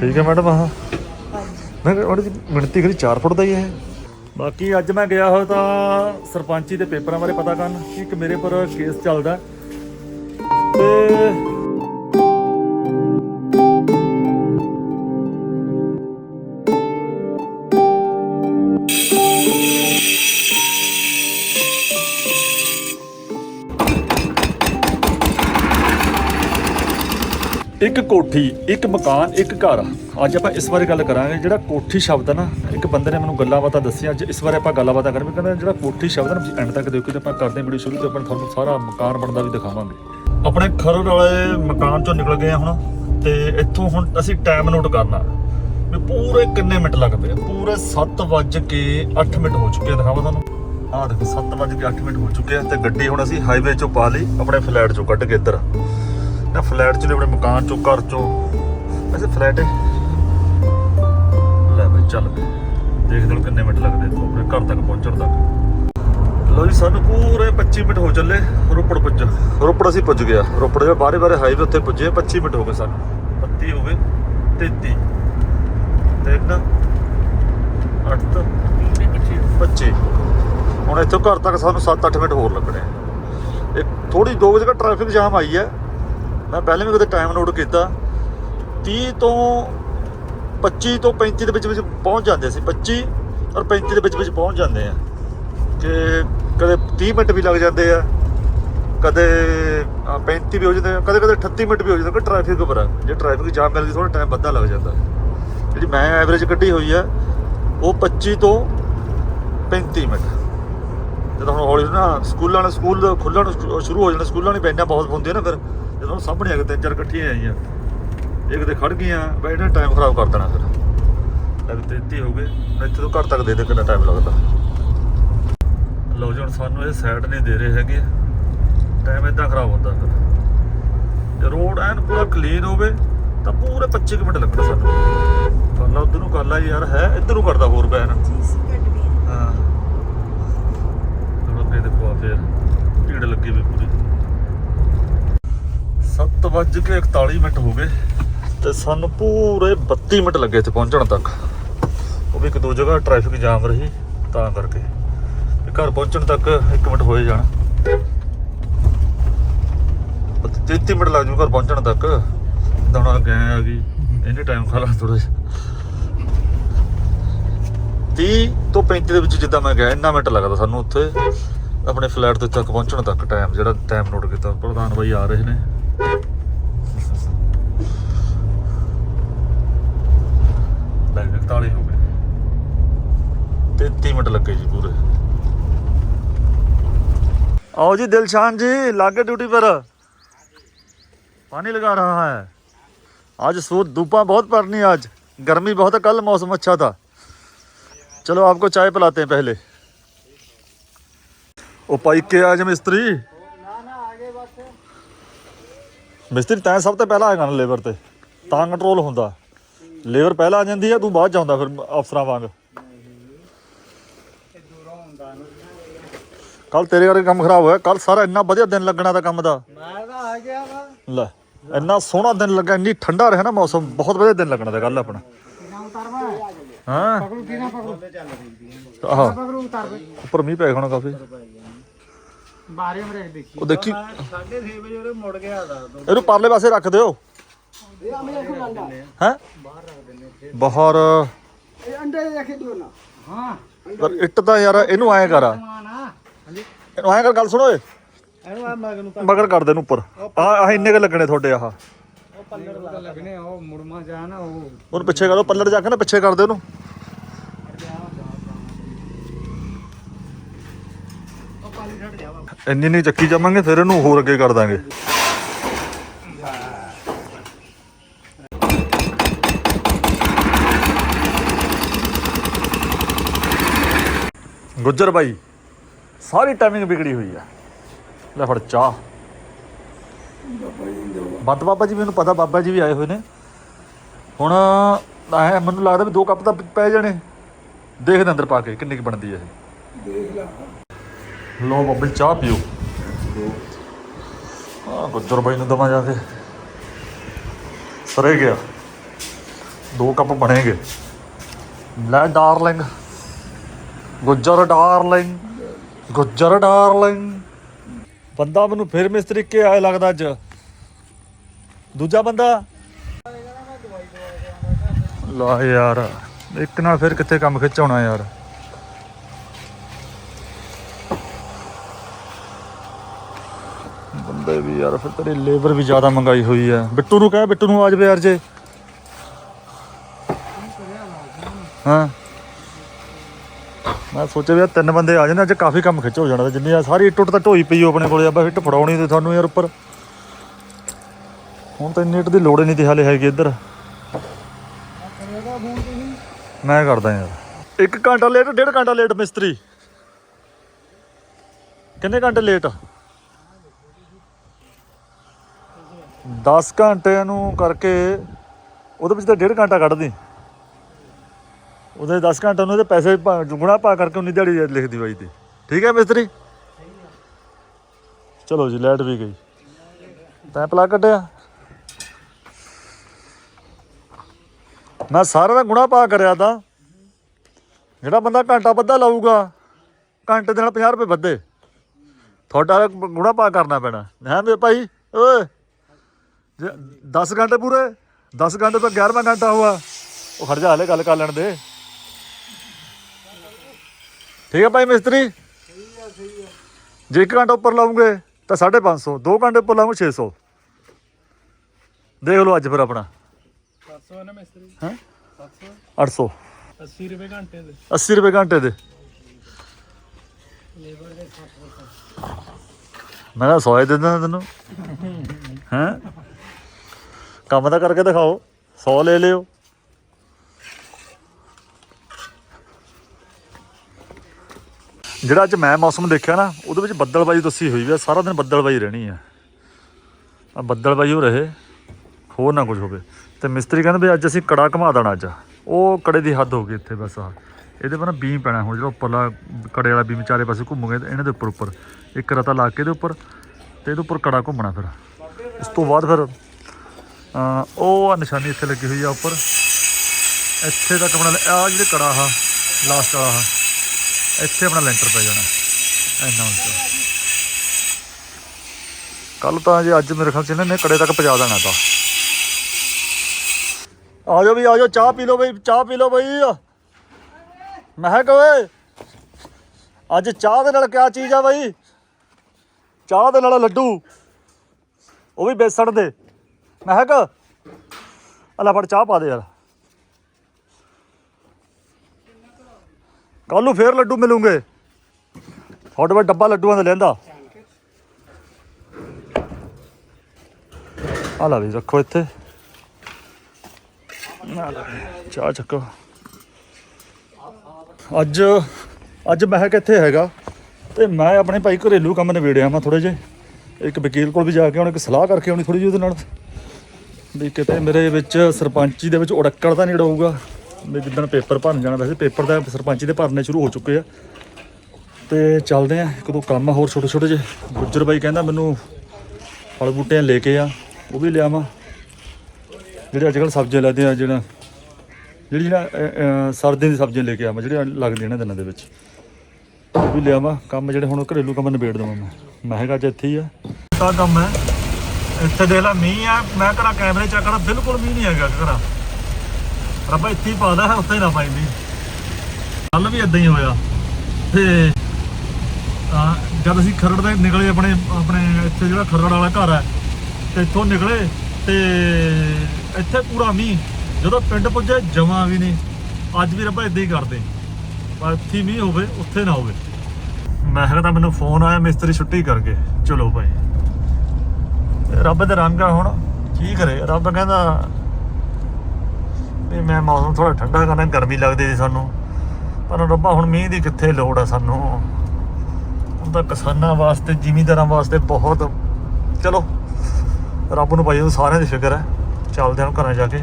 ਠੀਕ ਹੈ ਮੈਡਮ ਆਹ ਮੈਂ ਉਹਦੀ ਮਿਣਤੀ ਕਰੀ 4 ਫੁੱਟ ਦਾ ਹੀ ਹੈ ਬਾਕੀ ਅੱਜ ਮੈਂ ਗਿਆ ਹੋਇਆ ਤਾਂ ਸਰਪੰਚੀ ਦੇ ਪੇਪਰਾਂ ਬਾਰੇ ਪਤਾ ਕਰਨ ਕਿ ਇੱਕ ਮੇਰੇ ਪਰ ਕੇਸ ਚੱਲਦਾ ਕੋਠੀ, ਇੱਕ ਮਕਾਨ, ਇੱਕ ਘਰ। ਅੱਜ ਆਪਾਂ ਇਸ ਬਾਰੇ ਗੱਲ ਕਰਾਂਗੇ। ਜਿਹੜਾ ਕੋਠੀ ਸ਼ਬਦ ਹੈ ਨਾ, ਇੱਕ ਬੰਦੇ ਨੇ ਮੈਨੂੰ ਗੱਲਾਂ ਬਾਤਾਂ ਦੱਸੀਆਂ। ਅੱਜ ਇਸ ਬਾਰੇ ਆਪਾਂ ਗੱਲਾਂ ਬਾਤਾਂ ਕਰਾਂਗੇ, ਕਹਿੰਦਾ ਜਿਹੜਾ ਕੋਠੀ ਸ਼ਬਦ ਹੈ ਨਾ, ਤੁਸੀਂ ਐਂਡ ਤੱਕ ਦੇਖੋ ਤੇ ਆਪਾਂ ਕਰਦੇ ਹਾਂ ਵੀਡੀਓ ਸ਼ੁਰੂ, ਤੇ ਆਪਾਂ ਤੁਹਾਨੂੰ ਸਾਰਾ ਮਕਾਨ ਬਣਦਾ ਵੀ ਦਿਖਾਵਾਂਗੇ। ਆਪਣੇ ਖਰੜ ਵਾਲੇ ਮਕਾਨ ਚੋਂ ਨਿਕਲ ਗਏ ਹਾਂ ਹੁਣ, ਤੇ ਇੱਥੋਂ ਹੁਣ ਅਸੀਂ ਟਾਈਮ ਨੋਟ ਕਰਨਾ। ਵੀ ਪੂਰੇ ਕਿੰਨੇ ਮਿੰਟ ਲੱਗਦੇ ਆ? ਪੂਰੇ 7 ਵੱਜ ਕੇ 8 ਮਿੰਟ ਹੋ ਚੁੱਕੇ ਆ, ਦਿਖਾਵਾਂ ਤੁਹਾਨੂੰ। ਆਹ ਦੇਖੋ 7 ਵੱਜ ਕੇ 8 ਮਿੰਟ ਹੋ ਚੁੱਕੇ ਆ, ਤੇ ਗੱਡੀ ਹੁਣ ਅਸੀਂ ਹਾਈਵੇ ਚੋਂ ਪਾ ਲਈ, ਆਪਣੇ ਫਲੈਟ ਚੋਂ ਕੱਢ ਕੇ ਇੱਧਰ। ਨਾ ਫਲੈਟ ਚ ਆਪਣੇ ਮਕਾਨ ਚੋਂ, ਘਰ ਚੋਂ। ਵੈਸੇ ਫਲੈਟ ਹੈ ਲੈ ਬਈ, ਚੱਲ। ਦੇਖਦੇ ਹਾਂ ਕਿੰਨੇ ਮਿੰਟ ਲੱਗਦੇ ਇੱਥੋਂ, ਆਪਣੇ ਘਰ ਤੱਕ ਪਹੁੰਚਣ ਤੱਕ। ਲੋ ਜੀ, ਸਾਨੂੰ ਪੂਰੇ 25 ਮਿੰਟ ਹੋ ਚੱਲੇ, ਰੋਪੜ ਪੁੱਜ। ਰੋਪੜ ਅਸੀਂ ਪੁੱਜ ਗਿਆ ਰੋਪੜ ਦੇ ਬਾਰੇ ਬਾਰੇ ਹਾਈਵੇ ਉੱਤੇ ਪੁੱਜੇ 25 ਮਿੰਟ ਹੋ ਗਏ ਸਾਨੂੰ। 32 ਹੋ ਗਏ 33 ਤਿੰਨ 8 25 ਹੁਣ ਇੱਥੋਂ ਘਰ ਤੱਕ ਸਾਨੂੰ 7-8 ਮਿੰਟ ਹੋਰ ਲੱਗਣੇ ਆ। ਇੱਕ ਥੋੜੀ 2 ਵਜੇ ਦਾ ਟ੍ਰੈਫਿਕ ਜਾਮ ਆਈ ਹੈ। ਮੈਂ ਪਹਿਲਾਂ ਵੀ ਕਦੇ ਟਾਈਮ ਨੋਟ ਕੀਤਾ। 30 ਤੋਂ 25 ਤੋਂ 35 ਦੇ ਵਿੱਚ ਵਿੱਚ ਪਹੁੰਚ ਜਾਂਦੇ ਸੀ। 25 ਔਰ 35 ਦੇ ਵਿੱਚ ਵਿੱਚ ਪਹੁੰਚ ਜਾਂਦੇ ਆ। ਕਿ ਕਦੇ 30 ਮਿੰਟ ਵੀ ਲੱਗ ਜਾਂਦੇ ਆ। ਕਦੇ ਅ, 35 ਵੀ ਹੋ ਜਾਂਦੇ ਕਦੇ ਕਦੇ 38 ਮਿੰਟ ਵੀ ਹੋ ਜਾਂਦੇ ਕਿ ਟ੍ਰੈਫਿਕ ਉੱਪਰ ਆ। ਜੇ ਟ੍ਰੈਫਿਕ ਜਾਮ ਮਿਲ ਗਈ ਥੋੜਾ ਟਾਈਮ ਵੱਧਾ ਲੱਗ ਜਾਂਦਾ। ਜਿਹੜੀ ਮੈਂ ਐਵਰੇਜ ਕੱਢੀ ਹੋਈ ਆ ਉਹ 25 ਤੋਂ 35 ਮਿੰਟ। ਜਦੋਂ ਹੁਣ ਹੌਲੀ ਨਾ ਸਕੂਲਾਂ ਨੇ ਸਕੂਲ ਖੁੱਲਣ ਸ਼ੁਰੂ ਹੋ ਜਾਣਾ ਸਕੂਲਾਂ ਨੇ ਬੈਂਡਾਂ ਬਹੁਤ ਹੁੰਦੀਆਂ ਨਾ ਫਿਰ। ਜਦੋਂ ਸਾਹਮਣੇ ਆ ਕੇ ਤਿੰਨ ਚਾਰ ਇਕੱਠੀਆਂ ਆਈਆਂ ਇੱਕ ਤੇ ਖੜ ਗਈਆਂ ਬੈਠੇ ਟਾਈਮ ਖਰਾਬ ਕਰ ਦੇਣਾ ਫਿਰ। ਲੈ ਵੀ 33 ਹੋ ਗਏ ਇੱਥੇ ਤੋਂ ਘਰ ਤੱਕ ਦੇ ਦੇ ਕਿੰਨਾ ਟਾਈਮ ਲੱਗਦਾ। ਲਓ ਜੀ ਹੁਣ ਸਾਨੂੰ ਇਹ ਸਾਈਡ ਨਹੀਂ ਦੇ ਰਹੇ ਹੈਗੇ। ਟਾਈਮ ਇਦਾਂ ਖਰਾਬ ਹੁੰਦਾ ਫਿਰ। ਜੇ ਰੋਡ ਐਨ ਪੂਰਾ ਕਲੀਨ ਹੋਵੇ ਤਾਂ ਪੂਰੇ 25 ਕੁ ਮਿੰਟ ਲੱਗਣਾ ਸਾਨੂੰ। ਕੱਲਾ ਉਧਰ ਨੂੰ ਕਰ ਲਾ ਯਾਰ ਹੈ ਇੱਧਰ ਨੂੰ ਕਰਦਾ ਹੋਰ ਬੈਨ। ਹਾਂ। ਥੋੜਾ ਫੇਰ ਦੇਖੋ ਆ ਫੇਰ। ਭੀੜ ਲੱਗੀ ਵੀ ਪੂਰੀ 7 ਵੱਜ ਕੇ 41 ਮਿੰਟ ਹੋ ਗਏ ਤੇ ਸਾਨੂੰ ਪੂਰੇ 32 ਮਿੰਟ ਲੱਗੇ ਇੱਥੇ ਪਹੁੰਚਣ ਤੱਕ। ਉਹ ਵੀ ਇੱਕ ਦੋ ਜਗ੍ਹਾ ਟ੍ਰੈਫਿਕ ਜਾਮ ਰਹੀ ਤਾਂ ਕਰਕੇ। ਤੇ ਘਰ ਪਹੁੰਚਣ ਤੱਕ 1 ਮਿੰਟ ਹੋਏ ਜਾਣਾ। 33 ਮਿੰਟ ਲੱਗ ਜੂ ਘਰ ਪਹੁੰਚਣ ਤੱਕ। ਦੌਣਾ ਗਏ ਆ ਗਈ। ਇਹਨੇ ਟਾਈਮ ਖਾ ਲਾ ਥੋੜਾ ਜਿਹਾ 30 ਤੋਂ 35 ਦੇ ਵਿੱਚ ਜਿੱਦਾਂ ਮੈਂ ਗਿਆ ਇੰਨਾ ਮਿੰਟ ਲੱਗਦਾ ਸਾਨੂੰ ਉੱਥੇ। ਆਪਣੇ ਫਲੈਟ ਤੇ ਤੱਕ ਪਹੁੰਚਣ ਤੱਕ ਟਾਈਮ ਜਿਹੜਾ ਟਾਈਮ ਨੋਟ ਕੀਤਾ। ਪ੍ਰਧਾਨ ਬਾਈ ਆ ਰਹੇ ਨੇ। ਲੈ 41 ਹੋ ਗਏ 33 ਮਿੰਟ ਲੱਗੇ ਜੀ ਪੂਰੇ आओ जी दिलशान जी लागे ड्यूटी पर पानी लगा रहा है आज सूद धूपा बहुत पड़नी है आज गर्मी बहुत है कल मौसम अच्छा था चलो आपको चाय पिलाते हैं पहले ਉਹ ਭਾਈ ਕੇ ਆ ਜਾ ਮਿਸਤਰੀ ਮਿਸਤਰੀ ਤੈਂ ਸਭ ਤੋਂ ਪਹਿਲਾਂ ਆਏਗਾ ਨਾ ਲੇਬਰ ਤੇ ਤਾਂ ਕੰਟਰੋਲ ਹੁੰਦਾ। ਲੇਬਰ ਪਹਿਲਾਂ ਆ ਜਾਂਦੀ ਆ ਤੂੰ ਬਾਅਦ ਚ ਆਉਂਦਾ ਫਿਰ ਅਫਸਰਾਂ ਵਾਂਗ। ਕੱਲ ਤੇਰੇ ਕਰਕੇ ਕੰਮ ਖਰਾਬ ਹੋਇਆ ਕੱਲ ਸਾਰਾ ਇੰਨਾ ਵਧੀਆ ਦਿਨ ਲੱਗਣਾ ਤਾਂ ਕੰਮ ਦਾ। ਮੈਂ ਤਾਂ ਆ ਗਿਆ ਵਾ। ਲੈ ਇੰਨਾ ਸੋਹਣਾ ਦਿਨ ਲੱਗਾ ਇੰਨੀ ਠੰਡਾ ਰਿਹਾ ਨਾ ਮੌਸਮ ਬਹੁਤ ਵਧੀਆ ਦਿਨ ਲੱਗਣਾ ਤਾਂ ਕੱਲ ਆਪਣਾ। ਹਾਂ? ਪਕੜੂ ਕਿਨਾ ਪਕੜੂ? ਆਹ। ਪਕੜੂ ਉਤਰ ਉੱਪਰ ਮੀਂਹ ਪੈ ਹੋਣਾ ਕਾਫੀ। ਬਾਰੇ ਮਰੇ ਦੇਖੀ। ਉਹ ਦੇਖੀ। 6:30 ਵਜੇ ਉਹਦੇ ਮੁੜ ਗਿਆ ਦਾ ਇਹਨੂੰ ਪਰਲੇ ਪਾਸੇ ਰੱਖ ਦਿਓ। ਹੈ? ਬਾਹਰ ਇਹ ਅੰਡੇ ਰੱਖੇ ਦਿਓ ਨਾ। ਹਾਂ। ਪਰ ਇੱਟ ਤਾਂ ਯਾਰ ਇਹਨੂੰ ਐਂ ਕਰ। ਇਹਨੂੰ ਐਂ ਕਰ ਗੱਲ ਸੁਣੋ ਓਏ ਇਹਨੂੰ ਆ ਮਗ ਨੂੰ ਮਗਰ ਕਰ ਦੇ ਇਹਨੂੰ ਉੱਪਰ। ਆ ਇੰਨੇ ਕ ਲੱਗਣੇ ਤੁਹਾਡੇ ਆਹ। ਉਹ ਪੱਲੜ ਦਾ ਲੱਗਨੇ ਉਹ ਮੁੜਮਾ ਜਾ ਨਾ ਉਹ ਉਹਨੂੰ ਪਿੱਛੇ ਕਰੋ ਪੱਲੜ ਜਾ ਕੇ ਨਾ ਪਿੱਛੇ ਕਰ ਦੇ ਉਹਨੂੰ ਉਹ ਪਾਲੀ ਛੱਡ ਜਾਵਾ ਇੰਨੀ ਨਹੀਂ ਚੱਕੀ ਜਾਵਾਂਗੇ, ਫਿਰ ਇਹਨੂੰ ਹੋਰ ਅੱਗੇ ਕਰ ਦਾਂਗੇ। ਗੁੱਜਰ ਬਾਈ, ਸਾਰੀ ਟਾਈਮਿੰਗ ਵਿਗੜੀ ਹੋਈ ਆ। ਲੈ ਫੜ ਚਾਹ। ਬੰਦ ਬਾਬਾ ਜੀ, ਮੈਨੂੰ ਪਤਾ ਬਾਬਾ ਜੀ ਵੀ ਆਏ ਹੋਏ ਨੇ। ਹੁਣ ਐ ਮੈਨੂੰ ਲੱਗਦਾ ਵੀ ਦੋ ਕੱਪ ਤਾਂ ਪੈ ਜਾਣੇ। ਦੇਖਦੇ ਅੰਦਰ ਪਾ ਕੇ ਕਿੰਨੀ ਕੁ ਬਣਦੀ ਹੈ ਇਹ। ਲੋ। ਬੱਬੇ ਚਾਹ ਪੀਓ। ਆ ਗੁੱਜਰ ਬਾਈ ਨੂੰ ਦਵਾ ਜਾ ਕੇ। ਸਰੇ ਗਿਆ। ਦੋ ਕੱਪ ਬਣੇਗੇ ਲੈ darling. Gujjar darling. Gujjar darling. ਬੰਦਾ ਮੈਨੂੰ ਫਿਰ ਮਿਸ ਤਰੀਕੇ ਆਇਆ ਲੱਗਦਾ ਅੱਜ। ਦੂਜਾ ਬੰਦਾ। ਲਾ ਯਾਰ, ਇੱਕ ਨਾਲ ਫਿਰ ਕਿੱਥੇ ਕੰਮ ਖਿੱਚਾਉਣਾ ਯਾਰ ਬੰਦੇ ਵੀ ਯਾਰ, ਫਿਰ ਤੇਰੀ ਲੇਬਰ ਵੀ ਜ਼ਿਆਦਾ ਮੰਗਾਈ ਹੋਈ ਹੈ। ਬਿੱਟੂ ਨੂੰ ਕਹਿ, ਬਿੱਟੂ ਨੂੰ ਆ ਜਾਵੇ ਯਾਰ ਜੇ। ਹਾਂ? ਮੈਂ ਸੋਚਿਆ ਵੀ ਯਾਰ ਤਿੰਨ ਬੰਦੇ ਆ ਜਾਣ, ਅੱਜ ਕਾਫੀ ਕੰਮ ਖਿੱਚ ਹੋ ਜਾਣਾ ਜਿੰਨੀ ਆ ਸਾਰੀ ਟੁੱਟ ਤਾਂ ਢੋਈ ਪਈ ਆਪਣੇ ਕੋਲੇ, ਆਪਾਂ ਹਿੱਟ ਫੜਾਉਣੀ ਤੇ ਤੁਹਾਨੂੰ ਯਾਰ ਉੱਪਰ। ਹੁਣ ਤਾਂ ਇੰਨੀ ਇੱਟ ਦੀ ਲੋੜ ਹੀ ਨਹੀਂ ਤੇ ਹਾਲੇ ਹੈਗੀ ਇੱਧਰ। ਮੈਂ ਕਰਦਾ ਯਾਰ। ਇੱਕ ਘੰਟਾ ਲੇਟ ਡੇਢ ਘੰਟਾ ਲੇਟ ਮਿਸਤਰੀ। ਕਿੰਨੇ ਘੰਟੇ ਲੇਟ 10 ਘੰਟਿਆਂ ਨੂੰ ਕਰਕੇ ਉਹਦੇ ਵਿੱਚ ਤਾਂ ਡੇਢ ਘੰਟਾ ਕੱਢਦੀ। ਉਹਦੇ 10 ਘੰਟੇ ਨੂੰ ਇਹਦੇ ਪੈਸੇ ਗੁਣਾ ਪਾ ਕਰਕੇ ਉਨੀ ਦਿਹਾੜੀ ਲਿਖਦੀ ਬਾਈ ਤੇ ਠੀਕ ਹੈ ਮਿਸਤਰੀ? ਚਲੋ ਜੀ, ਲਾਈਟ ਵੀ ਗਈ। ਤੈਂ ਪਲਾ ਕੱਢਿਆ। ਮੈਂ ਸਾਰਾ ਦਾ ਗੁਣਾ ਪਾ ਕਰਿਆ ਤਾਂ। ਜਿਹੜਾ ਬੰਦਾ ਘੰਟਾ ਬੱਧਾ ਲਾਊਗਾ, ਘੰਟੇ ਦੇ ਨਾਲ 50 ਰੁਪਏ ਵੱਧੇ। ਤੁਹਾਡਾ ਗੁਣਾ ਪਾ ਕਰਨਾ ਪੈਣਾ। ਹੈ ਮੇਰੇ ਭਾਈ, ਓਏ 10 ਘੰਟੇ ਪੂਰੇ 10 ਘੰਟੇ ਤੋਂ 11ਵਾਂ ਘੰਟਾ ਹੋਆ। ਉਹ ਖੜ ਜਾ ਹਲੇ ਗੱਲ ਕਰ ਲੈਣ ਦੇ। ਠੀਕ ਹੈ ਭਾਈ ਮਿਸਤਰੀ? ਜੇ 1 ਘੰਟਾ ਉੱਪਰ ਲਾਉਂਗੇ ਤਾਂ 550 2 ਘੰਟੇ ਉੱਪਰ ਲਾਉਂਗੇ 600 ਦੇਖ ਲਓ ਅੱਜ ਫਿਰ ਆਪਣਾ। 700 ਹੈ ਨਾ ਮਿਸਤਰੀ? ਹੈਂ? 700 800 80 ਰੁਪਏ ਘੰਟੇ ਦੇ। 80 ਰੁਪਏ ਘੰਟੇ ਦੇ। ਲੇਬਰ ਦੇ 60 ਮੈਂ ਤਾਂ 100 ਹੀ ਦੇ ਦਿੰਦਾ ਤੈਨੂੰ। ਹੈਂ? ਕੰਮ ਤਾਂ ਕਰਕੇ ਦਿਖਾਓ 100 ਲੈ ਲਿਓ। ਜਿਹੜਾ ਅੱਜ ਮੈਂ ਮੌਸਮ ਦੇਖਿਆ ਨਾ, ਉਹਦੇ ਵਿੱਚ ਬੱਦਲਬਾਈ ਦੱਸੀ ਹੋਈ ਵੀ ਆ, ਸਾਰਾ ਦਿਨ ਬੱਦਲਬਾਈ ਰਹਿਣੀ ਆ। ਆ ਬੱਦਲਬਾਈ ਹੋ ਰਹੇ, ਹੋਰ ਨਾ ਕੁਝ ਹੋਵੇ। ਤੇ ਮਿਸਤਰੀ ਕਹਿੰਦੇ ਵੀ ਅੱਜ ਅਸੀਂ ਕੜਾ ਘਮਾ ਦੇਣਾ ਅੱਜ। ਉਹ ਕੜੇ ਦੀ ਹੱਦ ਹੋ ਗਈ ਇੱਥੇ ਬਸ ਆ। ਇਹਦੇ ਪਰ ਨਾ ਬੀਮ ਪੈਣਾ, ਹੁਣ ਜਿਹੜਾ ਉੱਪਰਲਾ ਕੜੇ ਵਾਲਾ ਬੀਮ ਚਾਰੇ ਪਾਸੇ ਘੁੰਮੂਗੇ, ਤੇ ਇਹਨਾਂ ਦੇ ਉੱਪਰ ਉੱਪਰ ਇੱਕ ਰਤਾ ਲਾ ਕੇ ਇਹਦੇ ਉੱਪਰ, ਤੇ ਇਹਦੇ ਉੱਪਰ ਕੜਾ ਘੁੰਮਣਾ ਫਿਰ। ਉਸ ਤੋਂ ਬਾਅਦ ਫਿਰ ਉਹ ਆ ਨਿਸ਼ਾਨੀ ਇੱਥੇ ਲੱਗੀ ਹੋਈ ਆ ਉੱਪਰ। ਇੱਥੇ ਤੱਕ ਆਪਣਾ ਆ ਜਿਹੜੇ ਕੜਾ ਆ ਲਾਸਟ ਵਾਲਾ ਆ, ਇੱਥੇ ਆਪਣਾ ਲੈਂਟਰ ਪੈ ਜਾਣਾ। ਇੰਨਾ ਉੱਚਾ ਕੱਲ ਤਾਂ ਜੇ ਅੱਜ ਮੇਰੇ ਖਿਆਲ ਚ ਇਹਨਾਂ ਨੇ ਕੜੇ ਤੱਕ ਪਹੁੰਚਾ ਦੇਣਾ ਤਾਂ। ਆ ਜਾਓ ਵੀ, ਆ ਜਾਓ, ਚਾਹ ਪੀ ਲਓ ਬਈ, ਚਾਹ ਪੀ ਲਓ ਬਈ। ਮੈਂ ਕਿਹਾ ਓਏ, ਅੱਜ ਚਾਹ ਦੇ ਨਾਲ ਕਿਆ ਚੀਜ਼ ਆ ਬਈ? ਚਾਹ ਦੇ ਨਾਲ ਲੱਡੂ। ਉਹ ਵੀ ਬੇਸਣ ਦੇ। ਮਹਿਕ ਕਿਹਾ ਅਲਾ ਫੜ ਚਾਹ ਪਾ ਦੇ ਯਾਰ। ਕੱਲ ਨੂੰ ਫੇਰ ਲੱਡੂ ਮਿਲੂਗੇ। ਤੁਹਾਡੇ ਕੋਲ ਡੱਬਾ ਲੱਡੂਆਂ ਦਾ ਲੈਂਦਾ। ਆ ਲਾ ਵੀ ਰੱਖੋ ਇੱਥੇ। ਚਾਹ ਚੱਕੋ। ਅੱਜ ਅੱਜ ਮਹਿਕ ਇੱਥੇ ਹੈਗਾ। ਤੇ ਮੈਂ ਆਪਣੇ ਭਾਈ ਘਰੇਲੂ ਕੰਮ ਨਿਬੇੜਿਆ ਮੈਂ ਥੋੜੇ ਜੇ ਇੱਕ ਵਕੀਲ ਕੋਲ ਵੀ ਜਾ ਕੇ ਉਹਨੇ ਇੱਕ ਸਲਾਹ ਕਰਕੇ ਆਉਣੀ ਥੋੜੀ ਜਿਹੀ ਉਹਦੇ ਨਾਲ। ਵੀ ਕਿਤੇ ਮੇਰੇ ਵਿੱਚ ਸਰਪੰਚੀ ਦੇ ਵਿੱਚ ਉੜੱਕੜ ਤਾਂ ਨਹੀਂ ਰਹੂਗਾ ਵੀ ਜਿੱਦਣ ਪੇਪਰ ਭਰਨ ਜਾਣਾ, ਵੈਸੇ ਪੇਪਰ ਤਾਂ ਸਰਪੰਚੀ ਦੇ ਭਰਨੇ ਸ਼ੁਰੂ ਹੋ ਚੁੱਕੇ ਆ। ਤੇ ਚੱਲਦੇ ਆ, ਇੱਕ ਦੋ ਕੰਮ ਆ ਹੋਰ ਛੋਟੇ ਛੋਟੇ ਜਿਹੇ। ਗੁੱਜਰ ਬਾਈ ਕਹਿੰਦਾ ਮੈਨੂੰ ਫਲ ਬੂਟਿਆਂ ਲੈ ਕੇ ਆ, ਉਹ ਵੀ ਲਿਆਵਾਂ। ਜਿਹੜੇ ਅੱਜ ਕੱਲ੍ਹ ਸਬਜ਼ੀਆਂ ਲੱਗਦੇ ਆ, ਜਿਹੜਾ ਜਿਹੜੀ ਨਾ ਸਰਦੀਆਂ ਦੀ ਸਬਜ਼ੀਆਂ ਲੈ ਕੇ ਆਵਾਂ, ਜਿਹੜੀਆਂ ਲੱਗਦੀਆਂ ਇਹਨਾਂ ਦਿਨਾਂ ਦੇ ਵਿੱਚ। ਉਹ ਵੀ ਲਿਆਵਾਂ। ਕੰਮ ਜਿਹੜੇ ਹੁਣ ਘਰੇਲੂ ਕੰਮ ਨਿਬੇੜ ਦਵਾਂ ਮੈਂ। ਮੈਂ ਹੈਗਾ ਅੱਜ ਇੱਥੇ ਹੀ ਆ। ਤਾਂ ਕੰਮ ਹੈ। ਇੱਥੇ ਦੇਖ ਲੈ, ਮੀਂਹ ਆ, ਮੈਂ ਕਰਾਂ ਕੈਮਰੇ ਚੈੱਕ ਕਰਾਂ, ਬਿਲਕੁਲ ਮੀਂਹ ਨਹੀਂ ਹੈਗਾ ਘਰਾਂ ਰੱਬਾ, ਇੱਥੇ ਹੀ ਪਾਦਾ ਹੈ ਉੱਥੇ ਨਾ ਪਾਈ ਕੱਲ ਵੀ ਇਦਾਂ ਹੀ ਹੋਇਆ। ਤੇ ਜਦ ਅਸੀਂ ਖਰੜ ਦੇ ਨਿਕਲੇ ਆਪਣੇ ਆਪਣੇ ਇੱਥੇ ਜਿਹੜਾ ਖਰੜ ਵਾਲਾ ਘਰ ਹੈ, ਤੇ ਇੱਥੋਂ ਨਿਕਲੇ, ਤੇ ਇੱਥੇ ਪੂਰਾ ਮੀਂਹ। ਜਦੋਂ ਪਿੰਡ ਪੁੱਜੇ, ਜਮਾ ਵੀ ਨਹੀਂ। ਅੱਜ ਵੀ ਰੱਬਾ ਇਦਾਂ ਹੀ ਕਰਦੇ। ਪਰ ਇੱਥੇ ਮੀਂਹ ਹੋਵੇ, ਉੱਥੇ ਨਾ ਹੋਵੇ। ਮੈਂ ਕਿਹਾ ਤਾਂ ਮੈਨੂੰ ਫੋਨ ਆਇਆ, ਮਿਸਤਰੀ ਛੁੱਟੀ ਕਰ ਗਏ ਚਲੋ ਭਾਈ। ਰੱਬ ਦੇ ਰੰਗ ਆ ਹੁਣ, ਕੀ ਕਰੇ? ਰੱਬ ਕਹਿੰਦਾ ਵੀ ਮੈਂ ਮੌਸਮ ਥੋੜਾ ਠੰਡਾ ਕਰਨਾ, ਗਰਮੀ ਲੱਗਦੀ ਸੀ ਸਾਨੂੰ। ਪਰ ਰੱਬਾ, ਹੁਣ ਮੀਂਹ ਦੀ ਕਿੱਥੇ ਲੋੜ ਆ ਸਾਨੂੰ? ਹੁਣ ਤਾਂ ਕਿਸਾਨਾਂ ਵਾਸਤੇ, ਜ਼ਿਮੀਂਦਾਰਾਂ ਵਾਸਤੇ ਬਹੁਤ, ਚਲੋ, ਰੱਬ ਨੂੰ ਭਾਈ, ਉਹ ਸਾਰਿਆਂ ਦੀ ਫਿਕਰ ਹੈ। ਚੱਲਦੇ ਹਾਂ ਘਰਾਂ ਜਾ ਕੇ।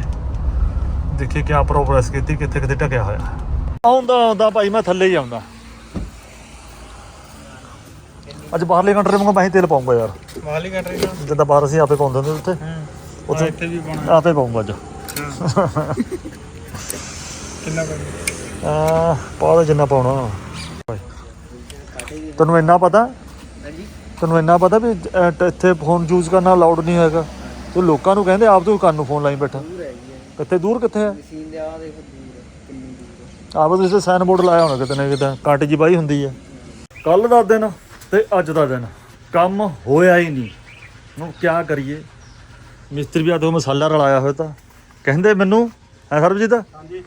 ਦੇਖੀ ਕਿਆ ਪ੍ਰੋਗਰੈਸ ਕੀਤੀ ਕਿੱਥੇ ਕਿੱਥੇ ਟਕਿਆ ਹੋਇਆ। ਆਉਂਦਾ ਆਉਂਦਾ ਭਾਈ, ਮੈਂ ਥੱਲੇ ਹੀ ਆਉਂਦਾ। ਅੱਜ ਬਾਹਰਲੇ ਕੰਟਰੀ ਨੂੰ ਮੈਂ ਹੀ ਤੇਲ ਪਾਉਂਗਾ ਯਾਰ। ਵਾਲੀ ਕੰਟਰੀ ਦਾ ਜਿੱਦਾਂ ਬਾਹਰ ਅਸੀਂ ਆਪੇ ਪਾਉਂਦੇ ਹੁੰਦੇ ਉੱਥੇ। ਹਾਂ। ਉੱਥੇ ਇੱਥੇ ਵੀ ਪਾਉਣਾ। ਆਪੇ ਪਾਉਂਗਾ ਅੱਜ। ਕਿੰਨਾ ਪੈਣਾ ਆ ਪਾ ਦੇ ਜਿੰਨਾ ਪਾਉਣਾ। ਤੈਨੂੰ ਇੰਨਾ ਪਤਾ? ਤੈਨੂੰ ਇੰਨਾ ਪਤਾ ਵੀ ਟ- ਇੱਥੇ ਫੋਨ ਯੂਜ਼ ਕਰਨਾ ਅਲਾਉਡ ਨਹੀਂ ਹੈਗਾ। ਤੂੰ ਲੋਕਾਂ ਨੂੰ ਕਹਿੰਦੇ ਆਪ ਤੂੰ ਕੰਨ ਨੂੰ ਫੋਨ ਲਾਈ ਬੈਠਾ। ਕਿੱਥੇ ਦੂਰ ਕਿੱਥੇ ਹੈ ਮਸ਼ੀਨ ਦੇ ਆ ਦੇਖ ਦੂਰ ਕਿੰਨੀ ਦੂਰ ਆਪ ਤੁਸੀਂ ਸਾਈਨ ਬੋਰਡ ਲਾਇਆ ਹੋਣਾ ਕਿਤੇ ਨਾ ਕਿਤੇ। ਕਾਂਟੇ ਜੀ ਬਾਈ ਹੁੰਦੀ ਹੈ ਕੱਲ ਦਾ ਦਿਨ ਤੇ ਅੱਜ ਦਾ ਦਿਨ। ਕੰਮ ਹੋਇਆ ਹੀ ਨਹੀਂ। ਹੁਣ ਕੀ ਕਰੀਏ? ਮਿਸਤਰੀ ਵੀ ਆ ਦੋ ਮਸਾਲਾ ਰਲਾਇਆ ਹੋਇਆ ਤਾਂ। ਕਹਿੰਦੇ ਮੈਨੂੰ ਹੈ ਸਰਬਜੀਤ? ਹਾਂਜੀ।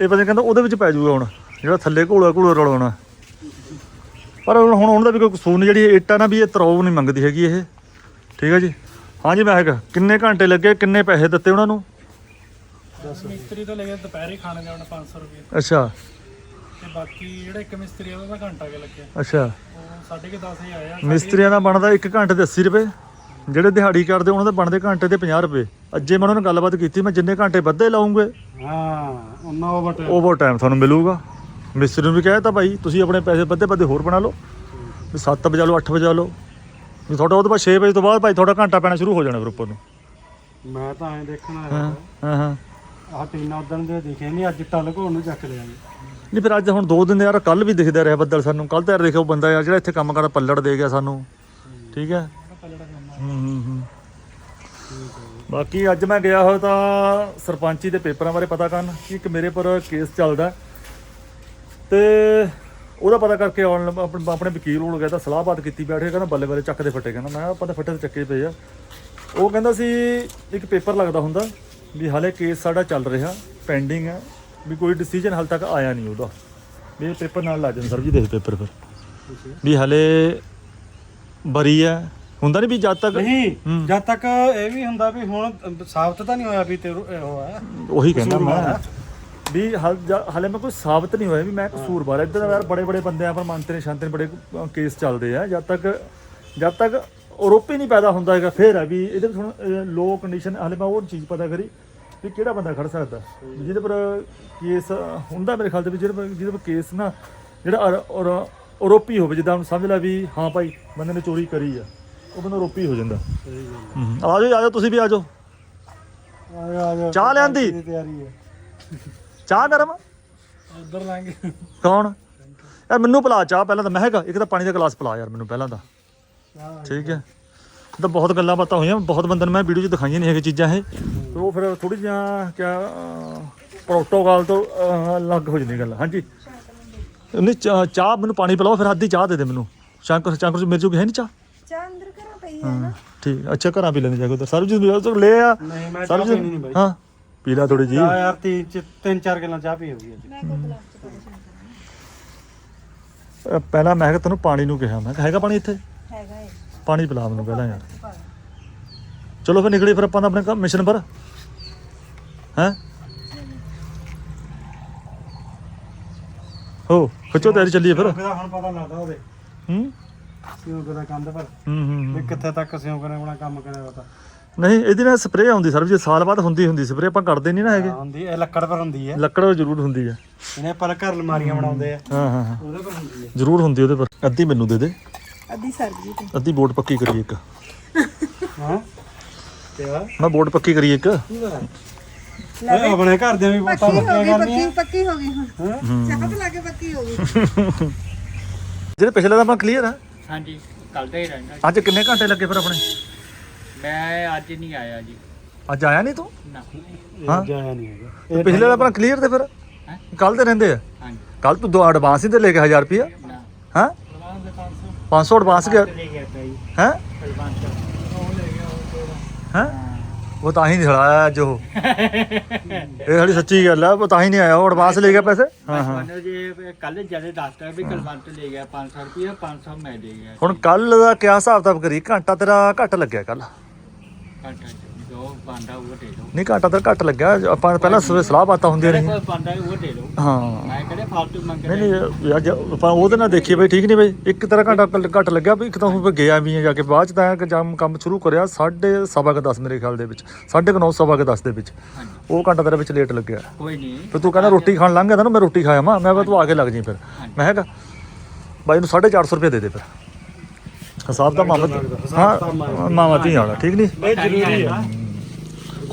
ਇਹ ਪਤਾ ਕਹਿੰਦਾ ਉਹਦੇ ਵਿੱਚ ਪੈ ਜਾਊਗਾ ਹੁਣ ਜਿਹੜਾ ਥੱਲੇ ਘੋਲਾ ਘੋਲਾ ਰਲਾਉਣਾ। ਪਰ ਹੁਣ ਹੁਣ ਉਹਨਾਂ ਦਾ ਵੀ ਕੋਈ ਕਸੂਰ ਨਹੀਂ ਜਿਹੜੀ ਇੱਟਾਂ ਨਾ ਵੀ ਇਹ ਤਰੋਵ ਨਹੀਂ ਮੰਗਦੀ ਹੈਗੀ ਇਹ। ਠੀਕ ਹੈ ਜੀ? ਹਾਂਜੀ ਮੈਂ ਹੈਗਾ ਕਿੰਨੇ ਘੰਟੇ ਲੱਗੇ ਕਿੰਨੇ ਪੈਸੇ ਦਿੱਤੇ ਉਹਨਾਂ ਨੂੰ? ਮਿਸਤਰੀ ਤੋਂ ਲੈ ਕੇ ਦੁਪਹਿਰੇ ਖਾਣੇ ਦੇ ਉਹਨਾਂ 500 ਰੁਪਏ। ਅੱਛਾ। ਤੇ ਬਾਕੀ ਜਿਹੜਾ ਇੱਕ ਮਿਸਤਰੀ ਆ ਉਹਦਾ ਘੰਟਾ ਕੇ ਲੱਗਿਆ। ਅੱਛਾ। ਉਹ ਸਾਢੇ ਕੇ 10 ਹੀ ਆਇਆ ਮਿਸਤਰੀਆਂ ਦਾ ਬਣਦਾ 1 ਘੰਟੇ ਦੇ 80 ਰੁਪਏ ਜਿਹੜੇ ਦਿਹਾੜੀ ਕਰਦੇ ਉਹਨਾਂ ਦੇ ਬਣਦੇ ਘੰਟੇ ਦੇ 50 ਰੁਪਏ। ਅੱਜੇ ਮੈਂ ਉਹਨਾਂ ਨਾਲ ਗੱਲਬਾਤ ਕੀਤੀ ਮੈਂ ਜਿੰਨੇ ਘੰਟੇ ਵੱਧੇ ਲਾਉਂਗੇ ਹਾਂ ਉਹਨਾਂ ਉਹ ਬਟ ਓਵਰ ਟਾਈਮ ਤੁਹਾਨੂੰ ਮਿਲੂਗਾ। ਮਿਸਤਰੀ ਨੂੰ ਵੀ ਕਹਿਤਾ ਭਾਈ ਤੁਸੀਂ ਆਪਣੇ ਪੈਸੇ ਵੱਧੇ ਵੱਧੇ ਹੋਰ ਬਣਾ ਲਓ। ਵੀ 7 ਵਜਾ ਲਓ 8 ਵਜਾ ਲਓ। ਵੀ ਤੁਹਾਡਾ ਉਹਦੇ ਬਾਅਦ 6 ਵਜੇ ਤੋਂ ਬਾਅਦ ਭਾਈ ਤੁਹਾਡਾ ਘੰਟਾ ਪੈਣਾ ਸ਼ੁਰੂ ਹੋ ਜਾਣਾ ਫਿਰ ਉੱਪਰ ਨੂੰ। ਮੈਂ ਤਾਂ ਐਂ ਦੇਖਣਾ ਹਾਂ ਹਾਂ ਹਾਂ। ਆਹ ਟੀਨਾ ਉਦਣ ਦੇ ਦਿਖੇ ਨਹੀਂ ਅੱਜ ਟੱਲ ਘੋਣ ਨੂੰ ਚੱਕ ਲਿਆ ਨਹੀਂ ਫਿਰ ਅੱਜ ਹੁਣ ਦੋ ਦਿਨ ਯਾਰ ਕੱਲ ਵੀ ਦਿਖਦਾ ਰਿਹਾ ਬੱਦਲ ਸਾਨੂੰ। ਕੱਲ ਤਾਂ ਯਾਰ ਦੇਖੋ ਬੰਦਾ ਯਾਰ ਜਿਹੜਾ ਇੱਥੇ ਕੰਮ ਕਰਦਾ ਪੱਲੜ ਦੇ ਗਿਆ ਸਾਨੂੰ। ਠੀਕ ਹੈ? ਹੂੰ ਹੂੰ ਹੂੰ। ਬਾਕੀ ਅੱਜ ਮੈਂ ਗਿਆ ਹੋਇਆ ਤਾਂ ਸਰਪੰਚੀ ਦੇ ਪੇਪਰਾਂ ਬਾਰੇ ਪਤਾ ਕਰਨ ਕਿ ਇੱਕ ਮੇਰੇ ਪਰ ਕੇਸ ਚੱਲਦਾ। ਤੇ ਉਹਦਾ ਪਤਾ ਕਰਕੇ ਆਉਣ ਆਪਣੇ ਵਕੀਲ ਕੋਲ ਗਿਆ ਤਾਂ ਸਲਾਹਬਾਤ ਕੀਤੀ ਬੈਠੇ, ਕਹਿੰਦਾ ਬੱਲੇ ਬੱਲੇ ਚੱਕ ਦੇ ਫੱਟੇ, ਕਹਿੰਦਾ, ਮੈਂ ਕਿਹਾ ਆਪਾਂ ਤਾਂ ਫੱਟੇ ਤੇ ਚੱਕੇ ਪਏ ਆ। ਉਹ ਕਹਿੰਦਾ ਸੀ, ਇੱਕ ਪੇਪਰ ਲੱਗਦਾ ਹੁੰਦਾ ਵੀ ਹਾਲੇ ਕੇਸ ਸਾਡਾ ਚੱਲ ਰਿਹਾ, ਪੈਂਡਿੰਗ ਹੈ। ਵੀ ਕੋਈ ਡਿਸੀਜਨ ਹਾਲ ਤੱਕ ਆਇਆ ਨਹੀਂ ਉਹਦਾ। ਵੀ ਪੇਪਰ ਨਾਲ ਲੱਗ ਜਾਂਦਾ। ਸਰ ਜੀ ਦੇਖ ਪੇਪਰ ਫਿਰ। ਵੀ ਹਾਲੇ ਬਰੀ ਹੈ। ਹੁੰਦਾ ਨਹੀਂ ਵੀ ਜਦ ਤੱਕ ਨਹੀਂ। ਜਦ ਤੱਕ ਇਹ ਵੀ ਹੁੰਦਾ ਵੀ ਹੁਣ ਸਾਬਤ ਤਾਂ ਨਹੀਂ ਹੋਇਆ ਵੀ ਤੇ ਉਹ ਹੈ। ਉਹੀ ਕਹਿੰਦਾ ਮੈਂ। ਵੀ ਹਾਲ ਮੈਂ ਕੋਈ ਸਾਬਤ ਨਹੀਂ ਹੋਇਆ ਵੀ ਮੈਂ ਕਸੂਰਵਾਰ ਹਾਂ। ਇੱਧਰ ਯਾਰ ਬੜੇ ਬੜੇ ਬੰਦੇ ਆ ਪਰ ਮੰਤਰੀ ਸ਼ਾਂਤਰੀ ਬੜੇ ਅਹ, ਕੇਸ ਚੱਲਦੇ ਆ। ਜਦ ਤੱਕ ਜਦ ਤੱਕ ਆਰੋਪ ਨਹੀਂ ਪੈਦਾ ਹੁੰਦਾ ਹੈਗਾ ਫੇਰ ਹੈ ਵੀ ਇਹਦੇ ਵਿੱਚ ਹੁਣ ਲੋ ਕੰਡੀਸ਼ਨ ਹਾਲੇ ਮੈਂ ਉਹ ਚੀਜ਼ ਪਤਾ ਕਰੀ। ਵੀ ਕਿਹੜਾ ਬੰਦਾ ਖੜ ਸਕਦਾ? ਜਿਹਦੇ ਪਰ ਕੇਸ ਹੁੰਦਾ ਮੇਰੇ ਖਿਆਲ ਦੇ ਵਿੱਚ ਜਿਹਦੇ ਪਰ ਜਿਹਦੇ ਪਰ ਕੇਸ ਨਾ ਜਿਹੜਾ ਆਰ- ਆਰੋਪੀ ਹੋਵੇ ਜਿੱਦਾਂ ਸਮਝ ਲੈ ਵੀ ਹਾਂ ਭਾਈ ਬੰਦੇ ਨੇ ਚੋਰੀ ਕਰੀ ਆ ਉਹ ਬੰਦਾ ਆਰੋਪੀ ਹੋ ਜਾਂਦਾ। ਆ। ਜਾਓ ਆ ਜਾਓ ਤੁਸੀਂ ਵੀ ਆ ਜਾਓ ਆ ਚਾਹ ਲਿਆਂਦੀ? ਦੀ? ਤਿਆਰੀ ਹੈ। ਚਾਹ ਗਰਮ ਉਧਰ ਲਾਂਗੇ। ਕੌਣ? ਯਾਰ ਮੈਨੂੰ ਪਿਲਾ ਚਾਹ ਪਹਿਲਾਂ ਤਾਂ ਮਹਿਕ ਇੱਕ ਤਾਂ ਪਾਣੀ ਦਾ ਗਲਾਸ ਪਿਲਾ ਯਾਰ ਮੈਨੂੰ ਪਹਿਲਾਂ ਤਾਂ। ਠੀਕ ਹੈ। ਤਾਂ ਬਹੁਤ ਗੱਲਾਂ ਬਾਤਾਂ ਹੋਈਆਂ ਬਹੁਤ ਬੰਦਿਆਂ ਨੂੰ ਮੈਂ ਵੀਡੀਓ 'ਚ ਦਿਖਾਈਆਂ ਨਹੀਂ ਹੈਗੀਆਂ ਚੀਜ਼ਾਂ ਇਹ। ਤੇ ਉਹ ਫਿਰ ਥੋੜੀ ਜਿਹਾ ਕਿਆ ਪ੍ਰੋਟੋਕਾਲ ਤੋਂ ਅਲੱਗ ਹੋ ਜਾਂਦੀ ਗੱਲ ਹਾਂਜੀ। ਨਹੀਂ ਚਾਹ ਚਾਹ ਮੈਨੂੰ ਪਾਣੀ ਪਿਲਾਓ ਫਿਰ ਅੱਧੀ ਚਾਹ ਦੇ ਦੇ ਮੈਨੂੰ। ਸ਼ੰਕਰ ਸ਼ੰਕਰ ਜੀ ਮੇਰੇ ਚੋਂ ਹੈ ਨਹੀਂ ਚਾਹ? ਚਾਹ ਅੰਦਰ ਕਰਾਂ ਪਈ ਹੈ ਨਾ। ਠੀਕ ਅੱਛਾ ਘਰਾਂ ਪੀ ਲੈਂਦੇ ਜਾ ਕੇ ਉਧਰ। ਸਰਬਜੀਤ ਨੂੰ ਲੈ ਆ। ਨਹੀਂ ਮੈਂ ਚਾਹ ਸਰਬਜੀਤ ਪੀਣੀ ਨਹੀਂ ਬਾਈ। ਹਾਂ ਪੀ ਲੈ ਥੋੜੀ ਜੀ ਚਾਹ ਯਾਰ ਤੀ ਚ ਤਿੰਨ ਚਾਰ ਗੱਲਾਂ ਚਾਹ ਪੀ ਹੋਗੀ ਅੱਜ ਮੈਂ ਕੋ ਗਲਾਸ ਚ ਪਾ ਦੇ ਅਹ, ਪਹਿਲਾਂ ਮੈਂ ਕਿਹਾ ਤੈਨੂੰ ਪਾਣੀ ਨੂੰ ਕਿਹਾ ਮੈਂ ਕਿਹਾ ਹੈਗਾ ਪਾਣੀ ਇੱਥੇ? ਹੈਗਾ ਹੈ ਪਾਣੀ ਪਿਲਾ ਮੈਨੂੰ ਪਹਿਲਾਂ ਯਾਰ। ਚਲੋ ਫਿਰ ਨਿਕਲੇ ਫਿਰ ਆਪਾਂ ਤਾਂ ਆਪਣੇ ਮਿਸ਼ਨ ਪਰ। ਹੈ? ਹੋ ਖਿੱਚੋ ਤਿਆਰੀ ਚੱਲੀਏ ਫਿਰ। ਹੁਣ ਪਤਾ ਲੱਗਦਾ ਉਹਦੇ। ਹੂੰ? ਕਿਉਂ ਕਰਾ ਕੰਧ ਪਰ। ਹੂੰ ਹੂੰ ਵੀ। ਕਿੱਥੇ ਤੱਕ ਸਿਉਂ ਕਰੇ ਆਪਣਾ ਕੰਮ ਕਰਿਆ ਪਤਾ ਨਹੀਂ ਇਹਦੀ ਨਾਲ ਸਪਰੇਅ ਆਉਂਦੀ ਸਰ ਜੀ ਸਾਲ ਬਾਅਦ ਹੁੰਦੀ ਹੁੰਦੀ ਸਪਰੇਅ ਆਪਾਂ ਕਰਦੇ ਨਹੀਂ ਨਾ ਹੈਗੇ। ਹੁੰਦੀ ਇਹ ਲੱਕੜ ਪਰ ਹੁੰਦੀ ਹੈ। ਲੱਕੜ ਜ਼ਰੂਰ ਹੁੰਦੀ ਹੈ। ਇਹਨੇ ਪਰ ਘਰ ਅਲਮਾਰੀਆਂ ਬਣਾਉਂਦੇ ਆ। ਹਾਂ ਹਾਂ। ਉਹਦੇ ਪਰ ਹੁੰਦੀ ਹੈ। ਜ਼ਰੂਰ ਹੁੰਦੀ ਉਹਦੇ ਪਰ। ਅੱਧੀ ਮੈਨੂੰ ਦੇ ਦੇ। ਅੱਧੀ ਸਰਜੀ ਤੇ। ਅੱਧੀ ਬੋਰਡ ਪੱਕੀ ਕਰੀਏ ਇੱਕ। ਹਾਂ? ਤੇ ਆ ਮੈਂ ਬੋਰਡ ਪੱਕੀ ਕਰੀਏ ਇੱਕ। ਇਹ ਆਪਣੇ ਘਰ ਦੇ ਵੀ ਪਤਾ ਪੱਕੀ ਹੋ ਗਈ ਪੱਕੀ ਪੱਕੀ ਹੋ ਗਈ ਹੁਣ। ਹਾਂ? ਚਾਹਤ ਲਾ ਕੇ ਪੱਕੀ ਹੋ ਗਈ। ਜਿਹੜੇ ਪਿਛਲੇ ਦਾ ਆਪਾਂ ਕਲੀਅਰ ਆ। ਹਾਂਜੀ ਕੱਲ ਦਾ ਹੀ ਰਹਿਣਾ ਅੱਜ ਕਿੰਨੇ ਘੰਟੇ ਲੱਗੇ ਫਿਰ ਆਪਣੇ? ਮੈਂ ਅੱਜ ਨਹੀਂ ਆਇਆ ਜੀ। ਅੱਜ ਆਇਆ ਨਹੀਂ ਤੂੰ? ਨਾ। ਹਾਂ? ਇਹ ਜਾਇਆ ਨਹੀਂ ਹੈਗਾ। ਤੇ ਪਿਛਲੇ ਦਾ ਆਪਣਾ ਕਲੀਅਰ ਤੇ ਫਿਰ? ਹੈਂ? ਕੱਲ ਤੇ ਰਹਿੰਦੇ ਆ। ਹਾਂਜੀ। ਕੱਲ ਤੂੰ ਦੋ ਐਡਵਾਂਸ ਹੀ ਤੇ ਲੈ ਕੇ 1000 ਰੁਪਿਆ ਨਾ। ਹਾਂ? 500 ਐਡਵਾਂਸ ਗਿਆ। ਲੈ ਗਿਆ ਤਾਂ ਜੀ ਹੈ? ਕਲਵੰਤ ਹੈ? ਉਹ ਤਾਂ ਹੀ ਨਹੀਂ ਖੜਾਇਆ ਅੱਜ ਉਹ। ਇਹ ਸਾਡੀ ਸੱਚੀ ਗੱਲ ਆ ਉਹ ਤਾਂ ਹੀ ਨਹੀਂ ਆਇਆ ਉਹ ਐਡਵਾਂਸ ਲੈ ਗਿਆ ਪੈਸੇ। ਹਾਂ ਹਾਂ। ਜੀ ਕੱਲ ਜਦੇ ਦੱਸਦਾ ਵੀ ਕਲਵੰਤ ਲੈ ਗਿਆ 500 ਰੁਪਏ 500 ਮੈਂ ਦੇ ਗਿਆ ਹੁਣ ਕੱਲ ਦਾ ਕਿਆ ਹਿਸਾਬ ਕਿਤਾਬ ਕਰੀ ਘੰਟਾ ਤੇਰਾ ਘੱਟ ਲੱਗਿਆ ਕੱਲ ਘੰਟਾ ਉਹ ਦੇ ਲਓ ਨਹੀਂ ਘੰਟਾ ਤੇਰਾ ਘੱਟ ਲੱਗਿਆ। ਆਪਾਂ ਪਹਿਲਾਂ ਸਵੇਰੇ ਸਲਾਹ ਬਾਤਾਂ ਹੁੰਦੀਆਂ ਜਿਹੜੇ ਰਹੀਆਂ ਕੋਈ ਬੰਦਾ ਉਹ ਦੇ ਲਓ ਹਾਂ। ਮੈਂ ਕਹਿੰਦਾ ਫਾਲਤੂ ਮੰਗ ਨਹੀਂ ਨਹੀਂ ਯਾਰ ਜੇ ਆਪਾਂ ਉਹਦੇ ਨਾਲ ਦੇਖੀਏ ਬਈ ਠੀਕ ਨਹੀਂ ਬਈ? ਇੱਕ ਤਰ੍ਹਾਂ ਘੰਟਾ ਘੱਟ- ਘੱਟ ਲੱਗਿਆ ਵੀ ਇੱਕ ਤਾਂ ਹੁਣ ਗਿਆ ਵੀ ਆ ਜਾ ਕੇ। ਬਾਅਦ ਚ ਤਾਂ ਕਿ ਜਮ ਕੰਮ ਸ਼ੁਰੂ ਕਰਿਆ ਸਾਢੇ ਸਵਾ ਕੁ 10 ਮੇਰੇ ਖਿਆਲ ਦੇ ਵਿੱਚ। ਸਾਢੇ ਕੁ ਨੌ ਸਵਾ ਕੁ 10 ਦੇ ਵਿੱਚ। ਹਾਂਜੀ। ਉਹ ਘੰਟਾ ਤੇਰੇ ਵਿੱਚ ਲੇਟ ਲੱਗਿਆ। ਕੋਈ ਨਹੀਂ। ਫਿਰ ਤੂੰ ਕਹਿੰਦਾ ਰੋਟੀ ਖਾਣ ਲੰਘ ਗਿਆ ਤਾਂ ਨਾ ਮੈਂ ਰੋਟੀ ਖਾਇਆ ਮਾਂ ਮੈਂ ਕਿਹਾ ਤੂੰ ਆ ਕੇ ਲੱਗ ਜੀ ਫਿਰ। ਮੈਂ ਹੈਗਾ ਬਾਈ ਨੂੰ 450 ਰੁਪਏ ਦੇ ਦੇ ਫਿਰ। ਹਿਸਾਬ ਦਾ ਮਾਮਾ ਹਾਂ ਮਾਮਾ ਧੀ ਵਾਲਾ ਠੀਕ ਨਹੀਂ? ਇਹ ਜ਼ਰੂਰੀ ਹੈ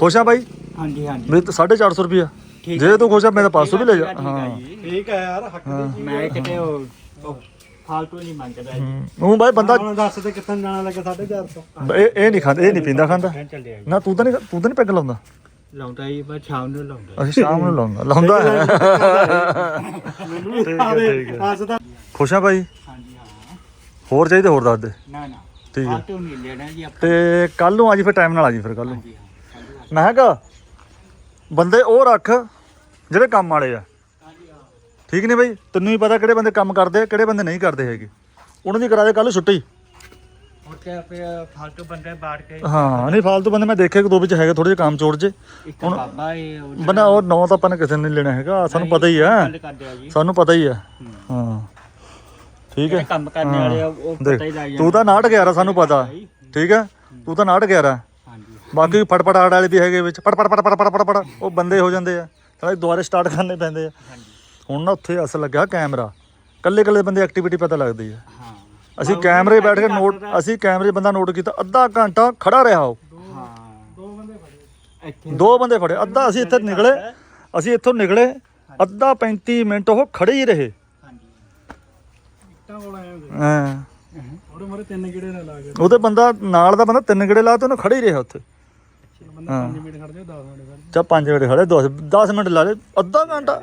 ਖੁਸ਼ ਆ ਬਾਈ? ਹਾਂਜੀ ਹਾਂਜੀ। ਮੇਰੇ ਤਾਂ 450 ਰੁਪਿਆ ਠੀਕ ਜੇ ਤੂੰ ਖੁਸ਼ ਆ ਮੈਂ ਤਾਂ 500 ਵੀ ਲੈ ਜਾ। ਹਾਂ। ਠੀਕ ਹੈ ਯਾਰ ਹੱਕ ਦੀ ਚੀਜ਼ ਮੈਂ ਕਿਤੇ ਉਹ ਉਹ ਫਾਲਤੂ ਨਹੀਂ ਮੰਗਦਾ ਜੀ। ਹੂੰ। ਉਹ ਬਾਈ ਬੰਦਾ ਹੁਣ ਦੱਸ ਤੇ ਕਿੱਥੇ ਜਾਣਾ ਲੱਗਾ 450 ਇਹ ਇਹ ਨਹੀਂ ਖਾਂਦਾ ਇਹ ਨਹੀਂ ਪੀਂਦਾ ਖਾਂਦਾ। ਮੈਂ ਚੱਲਿਆ ਜੀ। ਨਾ ਤੂੰ ਤਾਂ ਨਹੀਂ ਤੂੰ ਤਾਂ ਨਹੀਂ ਪੈਗ ਲਾਉਂਦਾ? ਲਾਉਂਦਾ ਜੀ ਮੈਂ ਸ਼ਾਮ ਨੂੰ ਲਾਉਂਦਾ। ਅਸੀਂ ਸ਼ਾਮ ਨੂੰ ਲਾਉਂਦਾ। ਲਾਉਂਦਾ ਹੈ। ਮੈਨੂੰ ਠੀਕ ਹੈ, ਠੀਕ ਹੈ। ਅੱਜ ਤਾਂ ਖੁਸ਼ ਆ ਬਾਈ? ਹਾਂਜੀ ਹਾਂ। ਹੋਰ ਚਾਹੀਦੇ ਹੋਰ ਦੱਸ ਦੇ। ਨਾ ਨਾ। ਠੀਕ ਹੈ। ਫਾਲਤੂ ਨਹੀਂ ਲੈਣਾ ਜੀ ਆਪਾਂ। ਤੇ ਕੱਲ ਨੂੰ ਆ ਜੀ ਫਿਰ ਟਾਈਮ ਨਾਲ ਆ ਜੀ ਫਿਰ ਕੱਲ ਨੂੰ। ਹਾਂਜੀ ਹਾਂ ਹਾਂਜੀ ਮੈਂ ਕਿਹਾ ਬੰਦੇ ਉਹ ਰੱਖ ਜਿਹੜੇ ਕੰਮ ਵਾਲੇ ਆ। ਹਾਂ ਠੀਕ ਨਹੀਂ ਬਾਈ? ਤੈਨੂੰ ਵੀ ਪਤਾ ਕਿਹੜੇ ਬੰਦੇ ਕੰਮ ਕਰਦੇ ਆ ਕਿਹੜੇ ਬੰਦੇ ਨਹੀਂ ਕਰਦੇ ਹੈਗੇ। ਉਹਨਾਂ ਦੀ ਕਰਾ ਦੇ ਕੱਲ ਛੁੱਟੀ। ਫਿਰ ਫਾਲਤੂ ਬੰਦੇ ਬਾੜ ਕੇ ਹਾਂ ਨਹੀਂ ਫਾਲਤੂ ਬੰਦੇ ਮੈਂ ਦੇਖੇ ਕਿ ਦੋ ਵਿੱਚ ਹੈਗੇ ਥੋੜੇ ਜਿਹਾ ਕੰਮ ਚੋੜ ਜੇ ਇੱਕ ਬਾਬਾ ਬੰਦਾ ਉਹ ਨੌ ਤਾਂ ਆਪਾਂ ਨੇ ਕਿਸੇ ਨੇ ਨਹੀਂ ਲੈਣਾ ਹੈਗਾ ਸਾਨੂੰ ਪਤਾ ਹੀ ਆ। ਗੱਲ ਕਰਦੇ ਆ ਜੀ। ਸਾਨੂੰ ਪਤਾ ਹੀ ਆ। ਹੂੰ। ਹਾਂ। ਠੀਕ ਜਿਹੜੇ ਹੈ। ਕੰਮ ਕਰਨ ਵਾਲੇ ਆ, ਉਹ ਪਤਾ ਹੀ ਲੱਗ ਦੇਖ ਜਾਂਦਾ ਤੂੰ ਤਾਂ 69 11 ਸਾਨੂੰ ਪਤਾ। ਠੀਕ ਹੈ। ਤੂੰ ਤਾਂ 69 11 ਹਾਂਜੀ ਬਾਕੀ ਫਟਫਟ ਆੜ ਵਾਲੇ ਵੀ ਹੈਗੇ ਵਿੱਚ। ਫਟ ਫਟ ਫਟ ਫਟ ਫਟ ਫਟ ਫਟ। ਉਹ ਬੰਦੇ ਹੋ ਜਾਂਦੇ ਆ। ਸਾਲੇ ਦੁਬਾਰੇ ਸਟਾਰਟ ਕਰਨੇ ਪੈਂਦੇ ਆ। ਹਾਂਜੀ। ਹੁਣ ਨਾ ਉੱਥੇ ਅਸਲ ਲੱਗਿਆ ਕੈਮਰਾ ਕੱਲੇ ਕੱਲੇ ਬੰਦੇ ਐਕਟੀਵਿਟੀ ਪਤਾ ਲੱਗਦੀ ਆ। ਹਾਂ। ਅਸੀਂ ਕੈਮਰੇ ਬੈਠ ਕੇ ਨੋਟ ਅਸੀਂ ਕੈਮਰੇ ਬੰਦਾ ਨੋਟ ਕੀਤਾ ਅੱਧਾ ਘੰਟਾ ਖੜਾ ਰਿਹਾ ਉਹ। ਹਾਂ। ਦੋ ਬੰਦੇ ਫੜੇ। ਅੱਧਾ ਅਸੀਂ ਇੱਥੇ ਨਿਕਲੇ। ਅਸੀਂ ਇੱਥੋਂ ਨਿਕਲੇ ਅੱਧਾ 35 ਮਿੰਟ ਉਹ ਖੜੇ ਹੀ ਰਹੇ। ਹਾਂਜੀ। ਇੱਟਾਂ ਕੋਲ ਆਏ ਹੁੰਦੇ ਹਾਂ। ਉਹਦੇ ਮਰੇ ਤਿੰਨ ਕਿਹੜੇ ਨਾਲ ਲਾ ਕੇ। ਉਹਦੇ ਬੰਦਾ ਨਾਲ ਦਾ ਬੰਦਾ ਤਿੰਨ ਗੇੜੇ ਲਾ ਤੇ ਉਹਨੂੰ ਖੜੇ ਹੀ ਰਿਹਾ ਉੱਥੇ। ਬੰਦਾ 5 ਮਿੰਟ ਖੜ ਜਾ 10 ਮਿੰਟ ਖੜ ਚਾ ਪੰਜ ਗੇੜੇ ਖੜੇ 10 10 ਮਿੰਟ ਲਾ ਲਏ ਅੱਧਾ ਘੰਟਾ।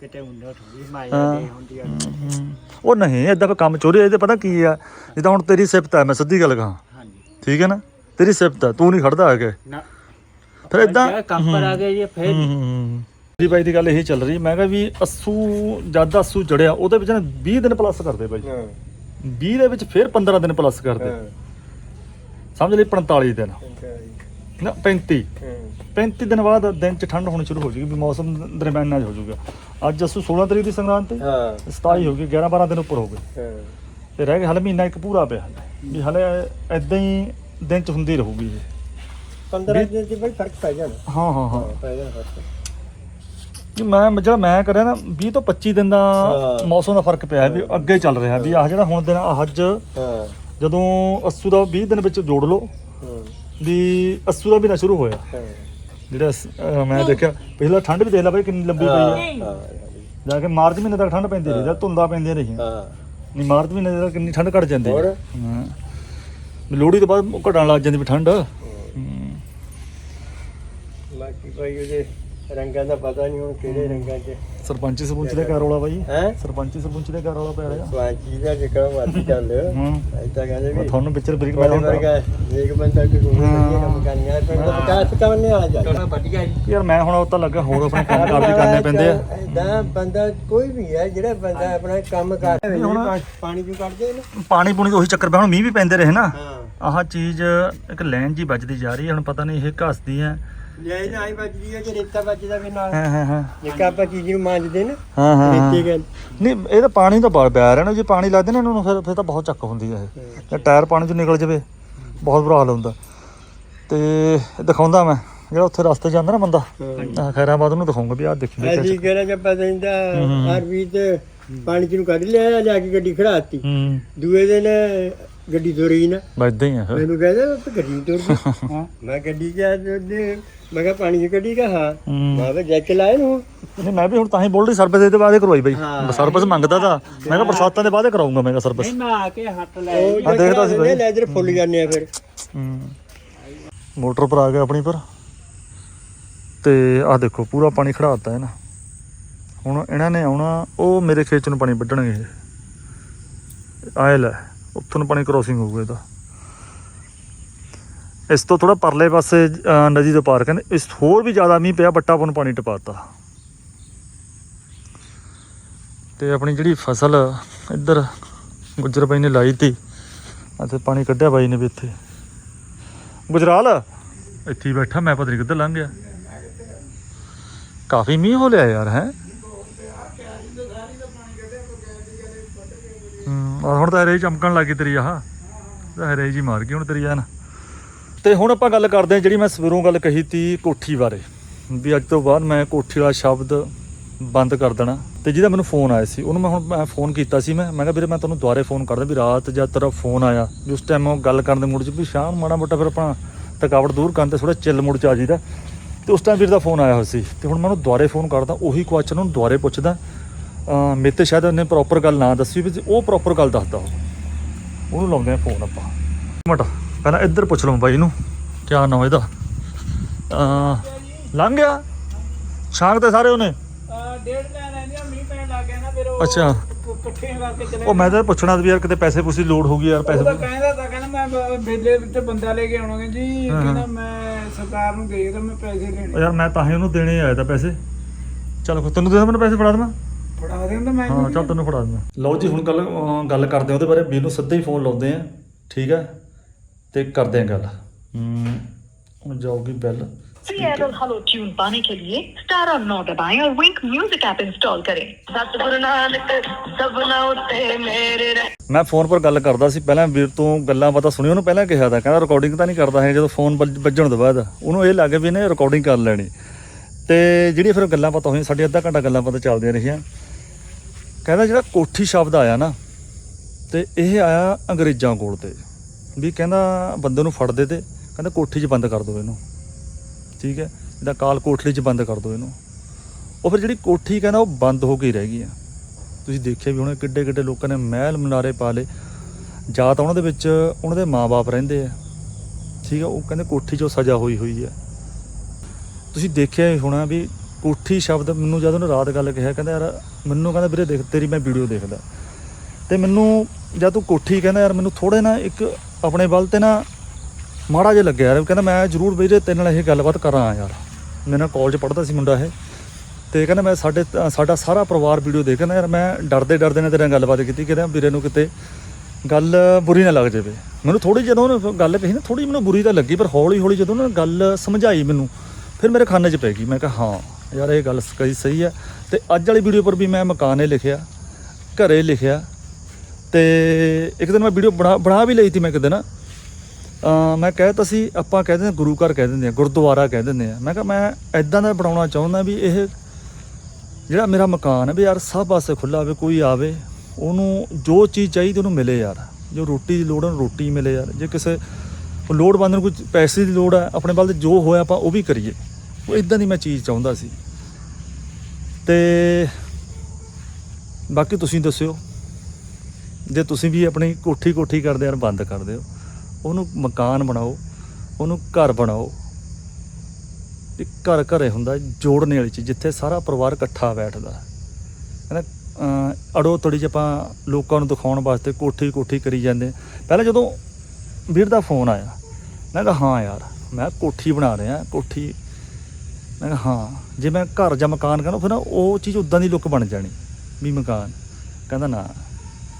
ਕਿਤੇ ਹੁੰਦਾ ਥੋੜੀ ਮਾਇਆ ਦੇ ਹੁੰਦੀ ਆ ਉਹ ਨਹੀਂ ਕੋਈ ਕੰਮ ਚੋਰੀ ਇਹਦੇ ਪਤਾ ਕੀ ਆ ਜਿੱਦਾਂ ਹੁਣ ਤੇਰੀ ਸਿਫਤ ਹੈ ਮੈਂ ਸਿੱਧੀ ਗੱਲ ਕਹਾਂ। ਹਾਂਜੀ। ਠੀਕ ਹੈ ਨਾ? ਤੇਰੀ ਸਿਫਤ ਹੈ ਤੂੰ ਨਹੀਂ ਖੜਦਾ ਹੈਗਾ ਨਾ। ਫਿਰ ਇਦਾਂ ਕੰਮ ਪਰ ਆ ਗਏ ਜੀ ਫਿਰ ਜੀ ਬਾਈ ਦੀ ਗੱਲ ਇਹੀ ਚੱਲ ਰਹੀ ਮੈਂ ਕਿਹਾ ਵੀ ਅਸੂ ਜਦ ਅਸੂ ਜੜਿਆ ਉਹਦੇ ਵਿੱਚ ਨਾ 20 ਦਿਨ ਪਲੱਸ ਕਰਦੇ ਬਾਈ। 20 ਦੇ ਵਿੱਚ ਫਿਰ 15 ਦਿਨ ਪਲੱਸ ਕਰਦੇ। ਸਮਝ ਲਈ 45 ਦਿਨ। ਨਾ 35 35 ਦਿਨ ਬਾਅਦ ਦਿਨ ਚ ਠੰਡ ਹੋਣੀ ਸ਼ੁਰੂ ਹੋ ਜੂਗੀ ਵੀ ਮੌਸਮ ਦਰਮਿਆਨਾ ਹੋ ਜਾਊਗਾ ਅੱਜ ਅਸੂ 16 ਤਰੀਕ ਦੀ ਸੰਗਰਾਂਦ ਤੇ ਹਾਂ। 27 ਹੋ ਗਈ 11 12 ਦਿਨ ਉੱਪਰ ਹੋ ਗਏ। ਤੇ ਰਹਿ ਗਿਆ ਹਲੇ ਮਹੀਨਾ ਇੱਕ ਪੂਰਾ ਪਿਆ। ਹਲੇ ਵੀ ਹਲੇ ਐਦਾਂ ਹੀ ਦਿਨ ਚ ਹੁੰਦੀ ਰਹੂਗੀ ਇਹ। 15 ਦਿਨ ਦੀ ਬਈ ਫ਼ਰਕ ਪੈ ਜਾਣਾ। ਹਾਂ ਹਾਂ ਹਾਂ। ਪੈ ਜਾਣਾ ਫ਼ਰਕ। ਕਿ ਮੈਂ ਜਿਹੜਾ ਮੈਂ ਕਰਿਆ ਨਾ 20 ਤੋਂ 25 ਦਿਨ ਦਾ। ਮੌਸਮ ਦਾ ਫ਼ਰਕ ਪਿਆ ਵੀ ਅੱਗੇ ਚੱਲ ਰਿਹਾ। ਵੀ ਆਹ ਜਿਹੜਾ ਹੁਣ ਦਿਨ ਆਹ ਅੱਜ ਹਾਂ। ਜਦੋਂ ਅਸੂ ਦਾ 20 ਦਿਨ ਵਿੱਚ ਜੋੜ ਲਓ ਵੀ ਅਸੂ ਦਾ ਮਹੀਨਾ ਸ਼ੁਰੂ ਹੋਇਆ। ਜਿਹੜਾ ਅਸ- ਅਹ ਮੈਂ ਦੇਖਿਆ ਪਿਛਲਾ ਠੰਡ ਵੀ ਦੇਖ ਲੈ ਬਈ ਕਿੰਨੀ ਲੰਬੀ ਪਈ ਆ। ਜਾ ਕੇ ਮਾਰਚ ਮਹੀਨੇ ਤੱਕ ਠੰਡ ਪੈਂਦੀ ਰਹੀ ਜਦ ਧੁੰਦਾਂ ਪੈਂਦੀਆਂ ਰਹੀਆਂ। ਹਾਂ। ਨਹੀਂ ਮਾਰਚ ਮਹੀਨੇ ਤੱਕ ਕਿੰਨੀ ਠੰਡ ਘਟ ਜਾਂਦੀ ਹੋਰ? ਹਾਂ। ਵੀ ਲੋਹੜੀ ਤੋਂ ਬਾਅਦ ਘਟਣ ਲੱਗ ਜਾਂਦੀ ਵੀ ਠੰਡ। ਹੂੰ। ਬਾਕੀ ਭਾਈ ਉਹਦੇ ਰੰਗਾਂ ਦਾ ਪਤਾ ਨਹੀਂ ਹੁਣ ਕਿਹੜੇ ਰੰਗਾਂ 'ਚ। ਸਰਪੰਚੀ ਸਰਪੰਚ ਦੇ ਘਰ ਰੌਲਾ ਬਾਈ। ਹੈ? ਸਰਪੰਚੀ ਸਰਪੰਚ ਦੇ ਘਰ ਰੌਲਾ ਪੈ ਰਿਹਾ। ਸਵਾਂਚੀ ਦਾ ਜਿਕਰ ਮਰਜ਼ੀ ਚੱਲ। ਹੂੰ। ਐਦਾਂ ਕਹਿੰਦੇ ਮੈਂ ਵੀ ਤੁਹਾਨੂੰ ਪਿਕਚਰ ਬਰੀਕ ਮੈਂ। ਵਰਗਾ ਇੱਕ ਬੰਦਾ ਕੋਈ ਹੋਰ ਵਧੀਆ ਕੰਮ ਕਰਨੀਆ ਪਰ ਵਿਕਾਸ ਕਰਨ ਨਹੀਂ ਆ ਜਾਂਦਾ ਚਲੋ ਵਧੀਆ ਜੀ। ਯਾਰ ਮੈਂ ਹੁਣ ਉਹ ਤਾਂ ਲੱਗਾ ਹੋਰ ਆਪਣੇ ਕੰਮ ਕਾਰ ਵੀ ਕਰਨੇ ਪੈਂਦੇ ਆ। ਐਦਾਂ ਬੰਦਾ ਕੋਈ ਵੀ ਹੈ ਜਿਹੜਾ ਬੰਦਾ ਆਪਣਾ ਕੰਮ ਕਰ ਪਾਣੀ ਕਿਉਂ ਕੱਢਦੇ ਨੇ। ਪਾਣੀ ਪੂਣੀ ਤਾਂ ਉਹੀ ਚੱਕਰ ਪਿਆ ਹੁਣ ਮੀਂਹ ਵੀ ਪੈਂਦੇ ਰਹੇ ਨਾ। ਹਾਂ। ਆਹ ਚੀਜ਼ ਇੱਕ ਲਾਈਨ ਜੀ ਵੱਜਦੀ ਜਾ ਰਹੀ ਹੈ ਹੁਣ ਪਤਾ ਨਹੀਂ ਇਹ ਘਸਦੀ ਹੈ। ਲੈ ਨਾ ਆਈ ਵੱਜਦੀ ਹੈ ਕਿ ਰੇਤਾ ਵੱਜਦਾ ਵੀ ਨਾਲ। ਹਾਂ ਹਾਂ ਹਾਂ। ਇੱਕ ਆਪਾਂ ਚੀਜ਼ ਨੂੰ ਮਾਂਜਦੇ ਨਾ ਹਾਂ ਹਾਂ ਰੇਤੇ ਗੱਲ। ਨਹੀਂ ਇਹ ਤਾਂ ਪਾਣੀ ਤਾਂ ਬਾਹਰ ਪਿਆ ਰਹਿਣਾ ਜੇ ਪਾਣੀ ਲੱਗਦੇ ਨਾ ਇਹਨੂੰ ਫਿਰ ਫਿਰ ਤਾਂ ਬਹੁਤ ਚੱਕ ਹੁੰਦੀ ਹੈ ਇਹ। ਜੇ ਟਾਇਰ ਪਾਣੀ ਚੋਂ ਨਿਕਲ ਜਾਵੇ ਬਹੁਤ ਬੁਰਾ ਹਾਲ ਹੁੰਦਾ। ਤੇ ਦਿਖਾਉਂਦਾ ਮੈਂ ਜਿਹੜਾ ਉੱਥੇ ਰਸਤੇ ਜਾਂਦਾ ਨਾ ਬੰਦਾ ਆਹ ਖੈਰਾਬਾਦ ਨੂੰ ਦਿਖਾਉਂਗਾ ਵੀ ਆਹ ਦੇਖੀ ਅਸੀਂ ਕਹਿੰਦਾ ਜੇ ਪਤਾ ਨਹੀਂ ਤਾਂ ਹਰ ਵੀ ਤੇ ਪਾਣੀ ਚ ਨੂੰ ਕੱਢ ਲਿਆ ਜਾ ਕੇ ਗੱਡੀ ਖੜਾਤੀ ਹੂੰ। ਦੂਏ ਦਿਨ ਗੱਡੀ ਤੁਰੀ ਨਾ। ਬਸ ਇਦਾਂ ਹੀ ਆ। ਫਿਰ ਮੈਨੂੰ ਕਹਿੰਦਾ ਵੀ ਗੱਡੀ ਤੁਰ। ਗਈ ਮੈਂ ਗੱਡੀ ਜਾ ਤੇ ਮੈਂ ਕਿਹਾ ਪਾਣੀ ਚ ਕੱਢੀ ਕਾ ਹਾਂ। ਹੂੰ ਮੈਂ ਕਿਹਾ ਜੈਕ ਲਾਏ ਨੂੰ ਨਹੀਂ ਮੈਂ ਵੀ ਹੁਣ ਤਾਂ ਹੀ ਬੋਲ ਰਹੀ ਸਰਵਿਸ ਦੇ ਬਾਅਦ ਹੀ ਕਰਵਾਈ ਬਈ। ਹਾਂ। ਸਰਵਿਸ ਮੰਗਦਾ ਤਾਂ। ਮੈਂ ਕਿਹਾ ਬਰਸਾਤਾਂ ਦੇ ਬਾਅਦ ਹੀ ਕਰਾਉਂਗਾ ਮੈਂ ਕਿਹਾ ਸਰਵਿਸ। ਨਹੀਂ ਮੈਂ ਆ ਕੇ ਹੱਥ ਲੈ ਉਹ ਹਾਂ, ਦੇਖਦਾ ਸੀ ਬਾਈ। ਲੈਦਰ ਫੁੱਲ ਜਾਂਦੇ ਆ ਫਿਰ। ਹੂੰ। ਮੋਟਰ ਪਰ ਆ ਗਿਆ ਆਪਣੀ ਪਰ। ਤੇ ਆਹ ਦੇਖੋ ਪੂਰਾ ਪਾਣੀ ਖੜਾਤਾ ਹੈ ਨਾ ਹੁਣ ਇਹਨਾਂ ਨੇ ਆਉਣਾ ਉਹ ਮੇਰੇ ਖੇਤ 'ਚ ਨੂੰ ਪਾਣੀ ਵੱਢਣਗੇ। ਆਏ ਲੈ। ਉੱਥੋਂ ਨੂੰ ਪਾਣੀ ਕ੍ਰੋਸਿੰਗ ਹੋਊਗਾ ਇਹਦਾ ਇਸ ਤੋਂ ਥੋੜਾ ਪਰਲੇ ਪਾਸੇ ਨਦੀ ਦੇ ਪਾਰ ਕਹਿੰਦੇ, ਇਸ ਹੋਰ ਵੀ ਜ਼ਿਆਦਾ ਮੀਂਹ ਪਿਆ, ਬੱਟਾ ਆਪਾਂ ਨੂੰ ਪਾਣੀ ਟਪਾਤਾ। ਤੇ ਆਪਣੀ ਜਿਹੜੀ ਫਸਲ ਇੱਧਰ ਗੁੱਜਰ ਬਾਈ ਨੇ ਲਾਈ ਤੀ ਅਤੇ ਪਾਣੀ ਕੱਢਿਆ ਬਾਈ ਨੇ ਵੀ ਇੱਥੇ। ਗੁਜਰਾਲ? ਇੱਥੇ ਬੈਠਾ, ਮੈਂ ਪਤਾ ਨਹੀਂ ਕਿੱਧਰ ਲੰਘ ਗਿਆ। ਕਾਫੀ ਮੀਂਹ ਹੋ ਲਿਆ ਯਾਰ, ਹੈ? ਹੂੰ, ਔਰ ਹੁਣ ਤਾਂ ਹਰੇ ਚਮਕਣ ਲੱਗੀ ਤੇਰੀ ਆਹ। ਤਾਂ ਹਰੇ ਜੀ ਮਾਰ ਗਈ ਹੁਣ ਤੇਰੀ ਐਨ। ਤੇ ਹੁਣ ਆਪਾਂ ਗੱਲ ਕਰਦੇ ਹਾਂ ਜਿਹੜੀ ਮੈਂ ਸਵੇਰੋਂ ਗੱਲ ਕਹੀ ਤੀ ਕੋਠੀ ਬਾਰੇ, ਵੀ ਅੱਜ ਤੋਂ ਬਾਅਦ ਮੈਂ ਕੋਠੀ ਵਾਲਾ ਸ਼ਬਦ ਬੰਦ ਕਰ ਦੇਣਾ। ਤੇ ਜਿਹਦਾ ਮੈਨੂੰ ਫੋਨ ਆਇਆ ਸੀ, ਉਹਨੂੰ ਮੈਂ ਹੁਣ ਮੈਂ ਫੋਨ ਕੀਤਾ ਸੀ ਮੈਂ। ਮੈਂ ਕਿਹਾ ਵੀਰੇ ਮੈਂ ਤੁਹਾਨੂੰ ਦੁਬਾਰੇ ਫੋਨ ਕਰਦਾ ਵੀ ਰਾਤ ਜਦ ਤੇਰਾ ਫੋਨ ਆਇਆ, ਵੀ ਉਸ ਟਾਈਮ ਉਹ ਗੱਲ ਕਰਨ ਦੇ ਮੂਡ 'ਚ ਵੀ ਸ਼ਾਮ ਮਾੜਾ ਮੋਟਾ ਫਿਰ ਆਪਣਾ ਥਕਾਵਟ ਦੂਰ ਕਰਨ ਤੇ ਥੋੜਾ ਚਿੱਲ ਮੂਡ 'ਚ ਆ ਜੀਦਾ ਤੇ ਉਸ ਟਾਈਮ ਵੀਰ ਦਾ ਫੋਨ ਆਇਆ ਹੋਇਆ ਸੀ, ਤੇ ਹੁਣ ਮੈਂ ਉਹਨੂੰ ਦੁਬਾਰੇ ਫੋਨ ਕਰਦਾ, ਉਹੀ ਕੁਐਸਚਨ ਉਹਨੂੰ ਦੁਬਾਰੇ ਪੁੱਛਦਾ। ਮੇਰੇ ਤੇ ਸ਼ਾਇਦ ਉਹਨੇ ਪ੍ਰੋਪਰ ਗੱਲ ਨਾ ਦੱਸੀ ਵੀ ਉਹ ਪ੍ਰੋਪਰ ਗੱਲ ਦੱਸਦਾ ਉਹ ਉਹਨੂੰ ਲਾਉਂਦੇ ਆ ਫੋਨ ਆਪਾਂ। ਮਟ ਪਹਿਲਾਂ ਇੱਧਰ ਪੁੱਛ ਲਵਾਂ ਬਾਈ ਨੂੰ ਕਿਆ ਨਾਮ ਇਹਦਾ? ਅਹ ਲੰਘ ਗਿਆ? ਛਾਂਗ ਤੇ ਸਾਰੇ ਉਹਨੇ? ਡੇਢ ਲੈਣ ਆਂਦੀਆਂ ਮੀਂਹ ਪੈਣ ਲੱਗ ਗਿਆ ਨਾ ਫਿਰ ਉਹ ਅੱਛਾ। ਇਕੱਠੇ ਕਰਕੇ ਚਲੇ ਉਹ ਮੈਂ ਤਾਂ ਪੁੱਛਣਾ ਸੀ ਵੀ ਯਾਰ ਕਿਤੇ ਪੈਸੇ ਪੂਸੇ ਲੋੜ ਹੋਊਗੀ ਯਾਰ ਉਹ ਤਾਂ ਪੈਸੇ ਕਹਿੰਦਾ ਤਾਂ ਕਹਿੰਦਾ ਮੈਂ ਬੇਲੇ ਤੇ ਬੰਦਾ ਲੈ ਕੇ ਆਉਣਾਗਾ ਜੀ। ਕਹਿੰਦਾ ਮੈਂ ਸਰਕਾਰ ਨੂੰ ਦੇਖਦਾ ਮੈਂ ਪੈਸੇ ਉਹ ਲੈਣੇ ਯਾਰ ਮੈਂ ਤਾਂ ਹੀ ਉਹਨੂੰ ਦੇਣੇ ਆਇਆ ਤਾਂ ਪੈਸੇ। ਚੱਲ ਤੈਨੂੰ ਦੇ ਮੈਨੂੰ ਪੈਸੇ ਫੜਾ ਦੇਵਾਂ? ਫੜਾ ਦਿੰਦਾ ਮੈਂ ਹਾਂ ਚੱਲ ਤੈਨੂੰ ਫੜਾ ਦਿੰਦਾ ਲਓ ਜੀ ਹੁਣ ਗੱਲ ਅਹ ਗੱਲ ਕਰਦੇ ਹਾਂ ਉਹਦੇ ਬਾਰੇ ਵੀਰ ਨੂੰ ਸਿੱਧਾ ਹੀ ਫੋਨ ਲਾਉਂਦੇ ਆ ਠੀਕ ਹੈ ਤੇ ਕਰਦੇ ਆ ਗੱਲ ਹਮ, ਹੁਣ ਜਾਊਗੀ ਬੈਲ फ्री एयरटेल हेलो ट्यून पाने के लिए स्टार और नौ दबाएं और विंक म्यूजिक ऐप इंस्टॉल करें सतगुरु नानक सबना उत्ते मेरे रह ਮੈਂ ਫੋਨ ਪਰ ਗੱਲ ਕਰਦਾ ਸੀ ਪਹਿਲਾਂ ਵੀਰ ਤੋਂ ਗੱਲਾਂ ਪਤਾ ਸੁਣੀ ਉਹਨੂੰ ਪਹਿਲਾਂ ਕਿਹਾ ਤਾਂ ਕਹਿੰਦਾ ਰਿਕਾਰਡਿੰਗ ਤਾਂ ਨਹੀਂ ਕਰਦਾ ਹੈ ਜਦੋਂ ਫੋਨ ਵੱਜ- ਵੱਜਣ ਤੋਂ ਬਾਅਦ ਉਹਨੂੰ ਇਹ ਲੱਗ ਵੀ ਇਹਨੇ ਰਿਕਾਰਡਿੰਗ ਕਰ ਲੈਣੀ ਤੇ ਜਿਹੜੀ ਫਿਰ ਗੱਲਾਂ ਪਤਾ ਹੋਈਆਂ ਸਾਡੀ ਅੱਧਾ ਘੰਟਾ ਗੱਲਾਂ ਪਤਾ ਚੱਲਦੀਆਂ ਰਹੀਆਂ ਕਹਿੰਦਾ ਜਿਹੜਾ ਕੋਠੀ ਸ਼ਬਦ ਆਇਆ ਨਾ, ਤੇ ਇਹ ਆਇਆ ਅੰਗਰੇਜ਼ਾਂ ਕੋਲ ਤੇ, ਵੀ ਕਹਿੰਦਾ ਬੰਦੇ ਨੂੰ ਫੜਦੇ ਤੇ, ਕਹਿੰਦਾ ਕੋਠੀ 'ਚ ਬੰਦ ਕਰ ਦਿਓ ਇਹਨੂੰ, ਠੀਕ ਹੈ, ਇਹਦਾ ਕਾਲ ਕੋਠਲੀ 'ਚ ਬੰਦ ਕਰ ਦਿਓ ਇਹਨੂੰ। ਉਹ ਫਿਰ ਜਿਹੜੀ ਕੋਠੀ ਕਹਿੰਦਾ ਉਹ ਬੰਦ ਹੋ ਕੇ ਰਹਿ ਗਈ ਆ। ਤੁਸੀਂ ਦੇਖਿਆ ਵੀ ਹੁਣ ਕਿੱਡੇ ਕਿੱਡੇ ਲੋਕਾਂ ਨੇ ਮਹਿਲ ਮਨਾਰੇ ਪਾ ਲਏ। ਜਾਂ ਤਾਂ ਉਹਨਾਂ ਦੇ ਵਿੱਚ, ਉਹਨਾਂ ਦੇ ਮਾਪੇ ਰਹਿੰਦੇ ਆ। ਠੀਕ ਆ, ਉਹ ਕਹਿੰਦੇ ਕੋਠੀ 'ਚੋਂ ਸਜ਼ਾ ਹੋਈ ਹੋਈ ਆ। ਤੁਸੀਂ ਦੇਖਿਆ ਹੀ ਹੋਣਾ ਵੀ ਕੋਠੀ ਸ਼ਬਦ ਮੈਨੂੰ ਜਦੋਂ ਉਹਨੇ ਰਾਤ ਗੱਲ ਕਿਹਾ, ਕਹਿੰਦਾ ਯਾਰ ਮੈਨੂੰ ਕਹਿੰਦਾ ਵੀਰੇ ਦੇਖ, ਤੇਰੀ ਮੈਂ ਵੀਡੀਓ ਦੇਖਦਾ। ਤੇ ਮੈਨੂੰ ਜਦ ਤੂੰ ਕੋਠੀ ਕਹਿੰਦਾ ਯਾਰ ਮੈਨੂੰ ਥੋੜੇ ਨਾ ਇੱਕ ਆਪਣੇ ਵੱਲ ਤੇ ਨਾ ਮਾੜਾ ਜਿਹਾ ਲੱਗਿਆ ਯਾਰ, ਕਹਿੰਦਾ ਮੈਂ ਜ਼ਰੂਰ ਵੀਰੇ ਤੇਰੇ ਨਾਲ ਇਹ ਗੱਲਬਾਤ ਕਰਾਂ ਯਾਰ। ਮੇਰੇ ਨਾ ਕਾਲਜ ਪੜ੍ਹਦਾ ਸੀ ਮੁੰਡਾ ਇਹ। ਤੇ ਕਹਿੰਦਾ ਮੈਂ ਸਾਡੇ, ਸਾਡਾ ਸਾਰਾ ਪਰਿਵਾਰ ਵੀਡੀਓ ਦੇਖ, ਕਹਿੰਦਾ ਯਾਰ ਮੈਂ ਡਰਦੇ ਡਰਦੇ ਨੇ ਤੇਰੇ ਨਾਲ ਗੱਲਬਾਤ ਕੀਤੀ, ਕਹਿੰਦਾ ਵੀਰੇ ਨੂੰ ਕਿਤੇ ਗੱਲ ਬੁਰੀ ਨਾ ਲੱਗ ਜਾਵੇ। ਮੈਨੂੰ ਥੋੜੀ ਜਦੋਂ ਉਹਨੇ ਗੱਲ ਕਹੀ ਨਾ ਥੋੜੀ ਮੈਨੂੰ ਬੁਰੀ ਤਾਂ ਲੱਗੀ, ਪਰ ਹੌਲੀ ਹੌਲੀ ਜਦੋਂ ਨਾ ਗੱਲ ਸਮਝਾਈ ਮੈਨੂੰ, ਫਿਰ ਮੇਰੇ ਖਾਨੇ 'ਚ ਪੈ ਗਈ। ਮੈਂ ਕਿਹਾ, ਹਾਂ। ਯਾਰ ਇਹ ਗੱਲ ਕਹੀ ਸਹੀ ਹੈ ਤੇ ਅੱਜ ਵਾਲੀ ਵੀਡੀਓ ਪਰ ਵੀ ਮੈਂ ਮਕਾਨੇ ਲਿਖਿਆ, ਘਰੇ ਲਿਖਿਆ। ਤੇ ਇੱਕ ਦਿਨ ਮੈਂ ਵੀਡੀਓ ਬਣਾ ਬਣਾ ਵੀ ਲਈ ਸੀ ਮੈਂ ਇੱਕ ਦਿਨ। ਮੈਂ ਕਹਿ ਤਾ ਸੀ, ਆਪਾਂ ਕਹਿ ਦਿੰਦੇ ਗੁਰੂ ਘਰ ਕਹਿ ਦਿੰਦੇ ਆ, ਗੁਰਦੁਆਰਾ ਕਹਿ ਦਿੰਦੇ ਆ। ਮੈਂ ਕਿਹਾ ਮੈਂ ਐਦਾਂ ਦਾ ਬਣਾਉਣਾ ਚਾਹੁੰਦਾ ਵੀ ਇਹ ਜਿਹੜਾ ਮੇਰਾ ਮਕਾਨ ਹੈ ਵੀ ਯਾਰ ਸਭ ਪਾਸੇ ਖੁੱਲਾ ਹੋਵੇ, ਕੋਈ ਆਵੇ, ਉਹਨੂੰ ਜੋ ਚੀਜ਼ ਚਾਹੀਦੀ ਉਹਨੂੰ ਮਿਲੇ ਯਾਰ। ਜੋ ਰੋਟੀ ਦੀ ਲੋੜ ਉਹਨੂੰ ਰੋਟੀ ਮਿਲੇ ਯਾਰ। ਜੇ ਕਿਸੇ ਲੋੜਵੰਦ ਨੂੰ ਕੋਈ ਪੈਸੇ ਦੀ ਲੋੜ ਹੈ ਆਪਣੇ ਵੱਲ ਤੇ ਜੋ ਹੋਇਆ ਆਪਾਂ ਉਹ ਵੀ ਕਰੀਏ। ਉਹ ਇਦਾਂ ਦੀ ਮੈਂ ਚੀਜ਼ ਚਾਹੁੰਦਾ ਸੀ। ਤੇ ਬਾਕੀ ਤੁਸੀਂ ਦੱਸਿਓ। ਜੇ ਤੁਸੀਂ ਵੀ ਆਪਣੀ ਕੋਠੀ ਕੋਠੀ ਕਰਦੇ ਯਾਰ ਬੰਦ ਕਰ ਦਿਓ। ਉਹਨੂੰ ਮਕਾਨ ਬਣਾਓ, ਉਹਨੂੰ ਘਰ ਬਣਾਓ। ਇੱਕ ਘਰ ਘਰੇ ਹੁੰਦਾ ਜੋੜਨੇ ਵਾਲੀ ਚੀਜ਼, ਜਿੱਥੇ ਸਾਰਾ ਪਰਿਵਾਰ ਇਕੱਠਾ ਬੈਠਦਾ। ਕਹਿੰਦਾ ਅਹ ਅੜੋ ਤੜੀ ਚ ਆਪਾਂ ਲੋਕਾਂ ਨੂੰ ਦਿਖਾਉਣ ਵਾਸਤੇ ਕੋਠੀ ਕੋਠੀ ਕਰੀ ਜਾਂਦੇ। ਪਹਿਲਾਂ ਜਦੋਂ ਵੀਰ ਦਾ ਫੋਨ ਆਇਆ, ਮੈਂ ਕਿਹਾ, ਹਾਂ ਯਾਰ, ਮੈਂ ਕੋਠੀ ਬਣਾ ਰਿਹਾ, ਕੋਠੀ ਮੈਂ ਕਿਹਾ, ਹਾਂ, ਜੇ ਮੈਂ ਘਰ ਜਾਂ ਮਕਾਨ ਕਹਿੰਦਾ ਫਿਰ ਨਾ ਉਹ ਚੀਜ਼ ਉਦਾਂ ਦੀ ਲੁੱਕ ਬਣ ਜਾਣੀ, ਵੀ ਮਕਾਨ। ਕਹਿੰਦਾ, ਨਾ।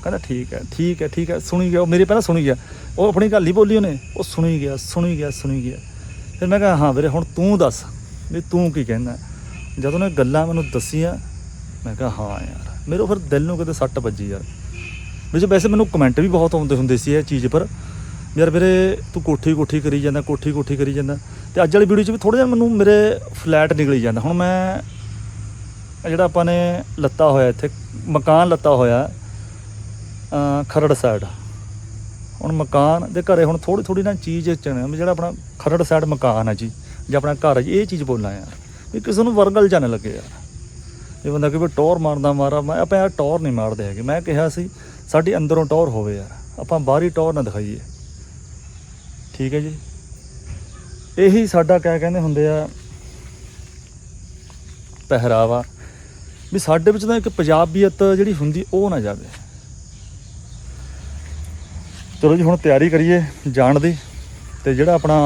ਕਹਿੰਦਾ, ਠੀਕ ਹੈ ਠੀਕ ਹੈ ਠੀਕ ਹੈ, ਸੁਣੀ ਗਿਆ, ਉਹ ਮੇਰੇ ਪਹਿਲਾਂ ਸੁਣੀ ਗਿਆ। ਉਹ ਆਪਣੀ ਗੱਲ ਹੀ ਬੋਲੀ ਉਹਨੇ। ਉਹ ਸੁਣੀ ਗਿਆ ਸੁਣੀ ਗਿਆ ਸੁਣੀ ਗਿਆ। ਫਿਰ ਮੈਂ ਕਿਹਾ, ਹਾਂ ਵੀਰੇ, ਹੁਣ ਤੂੰ ਦੱਸ, ਵੀ ਤੂੰ ਕੀ ਕਹਿੰਦਾ? ਜਦੋਂ ਉਹਨੇ ਗੱਲਾਂ ਮੈਨੂੰ ਦੱਸੀਆਂ, ਮੈਂ ਕਿਹਾ, ਹਾਂ ਯਾਰ, ਮੇਰੇ ਫਿਰ ਦਿਲ ਨੂੰ ਕਿਤੇ ਸੱਟ ਵੱਜੀ ਯਾਰ। ਵਿੱਚ ਵੈਸੇ ਮੈਨੂੰ ਕਮੈਂਟ ਵੀ ਬਹੁਤ ਆਉਂਦੇ ਹੁੰਦੇ ਸੀ ਇਹ ਚੀਜ਼ ਪਰ ਯਾਰ ਵੀਰੇ, ਤੂੰ ਕੋਠੀ ਕੋਠੀ ਕਰੀ ਜਾਂਦਾ, ਕੋਠੀ ਕੋਠੀ ਕਰੀ ਜਾਂਦਾ। ਤੇ ਅੱਜ ਵਾਲੀ ਵੀਡੀਓ 'ਚ ਵੀ ਥੋੜਾ ਜਿਹਾ ਮੈਨੂੰ ਮੇਰੇ ਫਲੈਟ ਨਿਕਲੀ ਜਾਂਦਾ। ਹੁਣ ਮੈਂ ਜਿਹੜਾ ਆਪਾਂ ਨੇ ਲੱਤਾ ਹੋਇਆ ਇੱਥੇ, ਮਕਾਨ ਲੱਤਾ ਹੋਇਆ ਖਰੜ ਸਾਈਡ ਹੁਣ ਮਕਾਨ ਦੇ ਘਰੇ ਹੁਣ ਥੋੜੀ ਥੋੜੀ ਨਾ ਚੀਜ਼ ਚਣੇ ਜਿਹੜਾ ਆਪਣਾ ਖਰੜ ਸਾਈਡ ਮਕਾਨ ਹੈ ਜੀ, ਜਾਂ ਆਪਣਾ ਘਰ ਹੈ ਜੀ, ਇਹ ਚੀਜ਼ ਬੋਲਾਂ ਯਾਰ ਵੀ ਕਿਸੇ ਨੂੰ ਵਰਗਲ ਜਾਣੇ ਲੱਗੇ ਯਾਰ। ਇਹ ਬੰਦਾ ਕਿ ਵੀ ਟੌਰ ਮਾਰਦਾ ਮਾਰਾ, ਮੈਂ ਆਪਾਂ ਯਾਰ ਟੌਰ ਨਹੀਂ ਮਾਰਦੇ ਹੈਗੇ। ਮੈਂ ਕਿਹਾ ਸੀ, ਸਾਡੀ ਅੰਦਰੋਂ ਟੌਰ ਹੋਵੇ ਯਾਰ, ਆਪਾਂ ਬਾਹਰੀ ਟੌਰ ਨਾ ਦਿਖਾਈਏ। ਠੀਕ ਹੈ ਜੀ? ਇਹੀ ਸਾਡਾ ਕਿਆ ਕਹਿੰਦੇ ਹੁੰਦੇ ਆ, ਪਹਿਰਾਵਾ। ਵੀ ਸਾਡੇ ਵਿੱਚ ਤਾਂ ਇੱਕ ਪੰਜਾਬੀਅਤ ਜਿਹੜੀ ਹੁੰਦੀ, ਉਹ ਨਾ ਜਾਵੇ। ਚਲੋ ਜੀ, ਹੁਣ ਤਿਆਰੀ ਕਰੀਏ ਜਾਣ ਦੀ। ਤੇ ਜਿਹੜਾ ਆਪਣਾ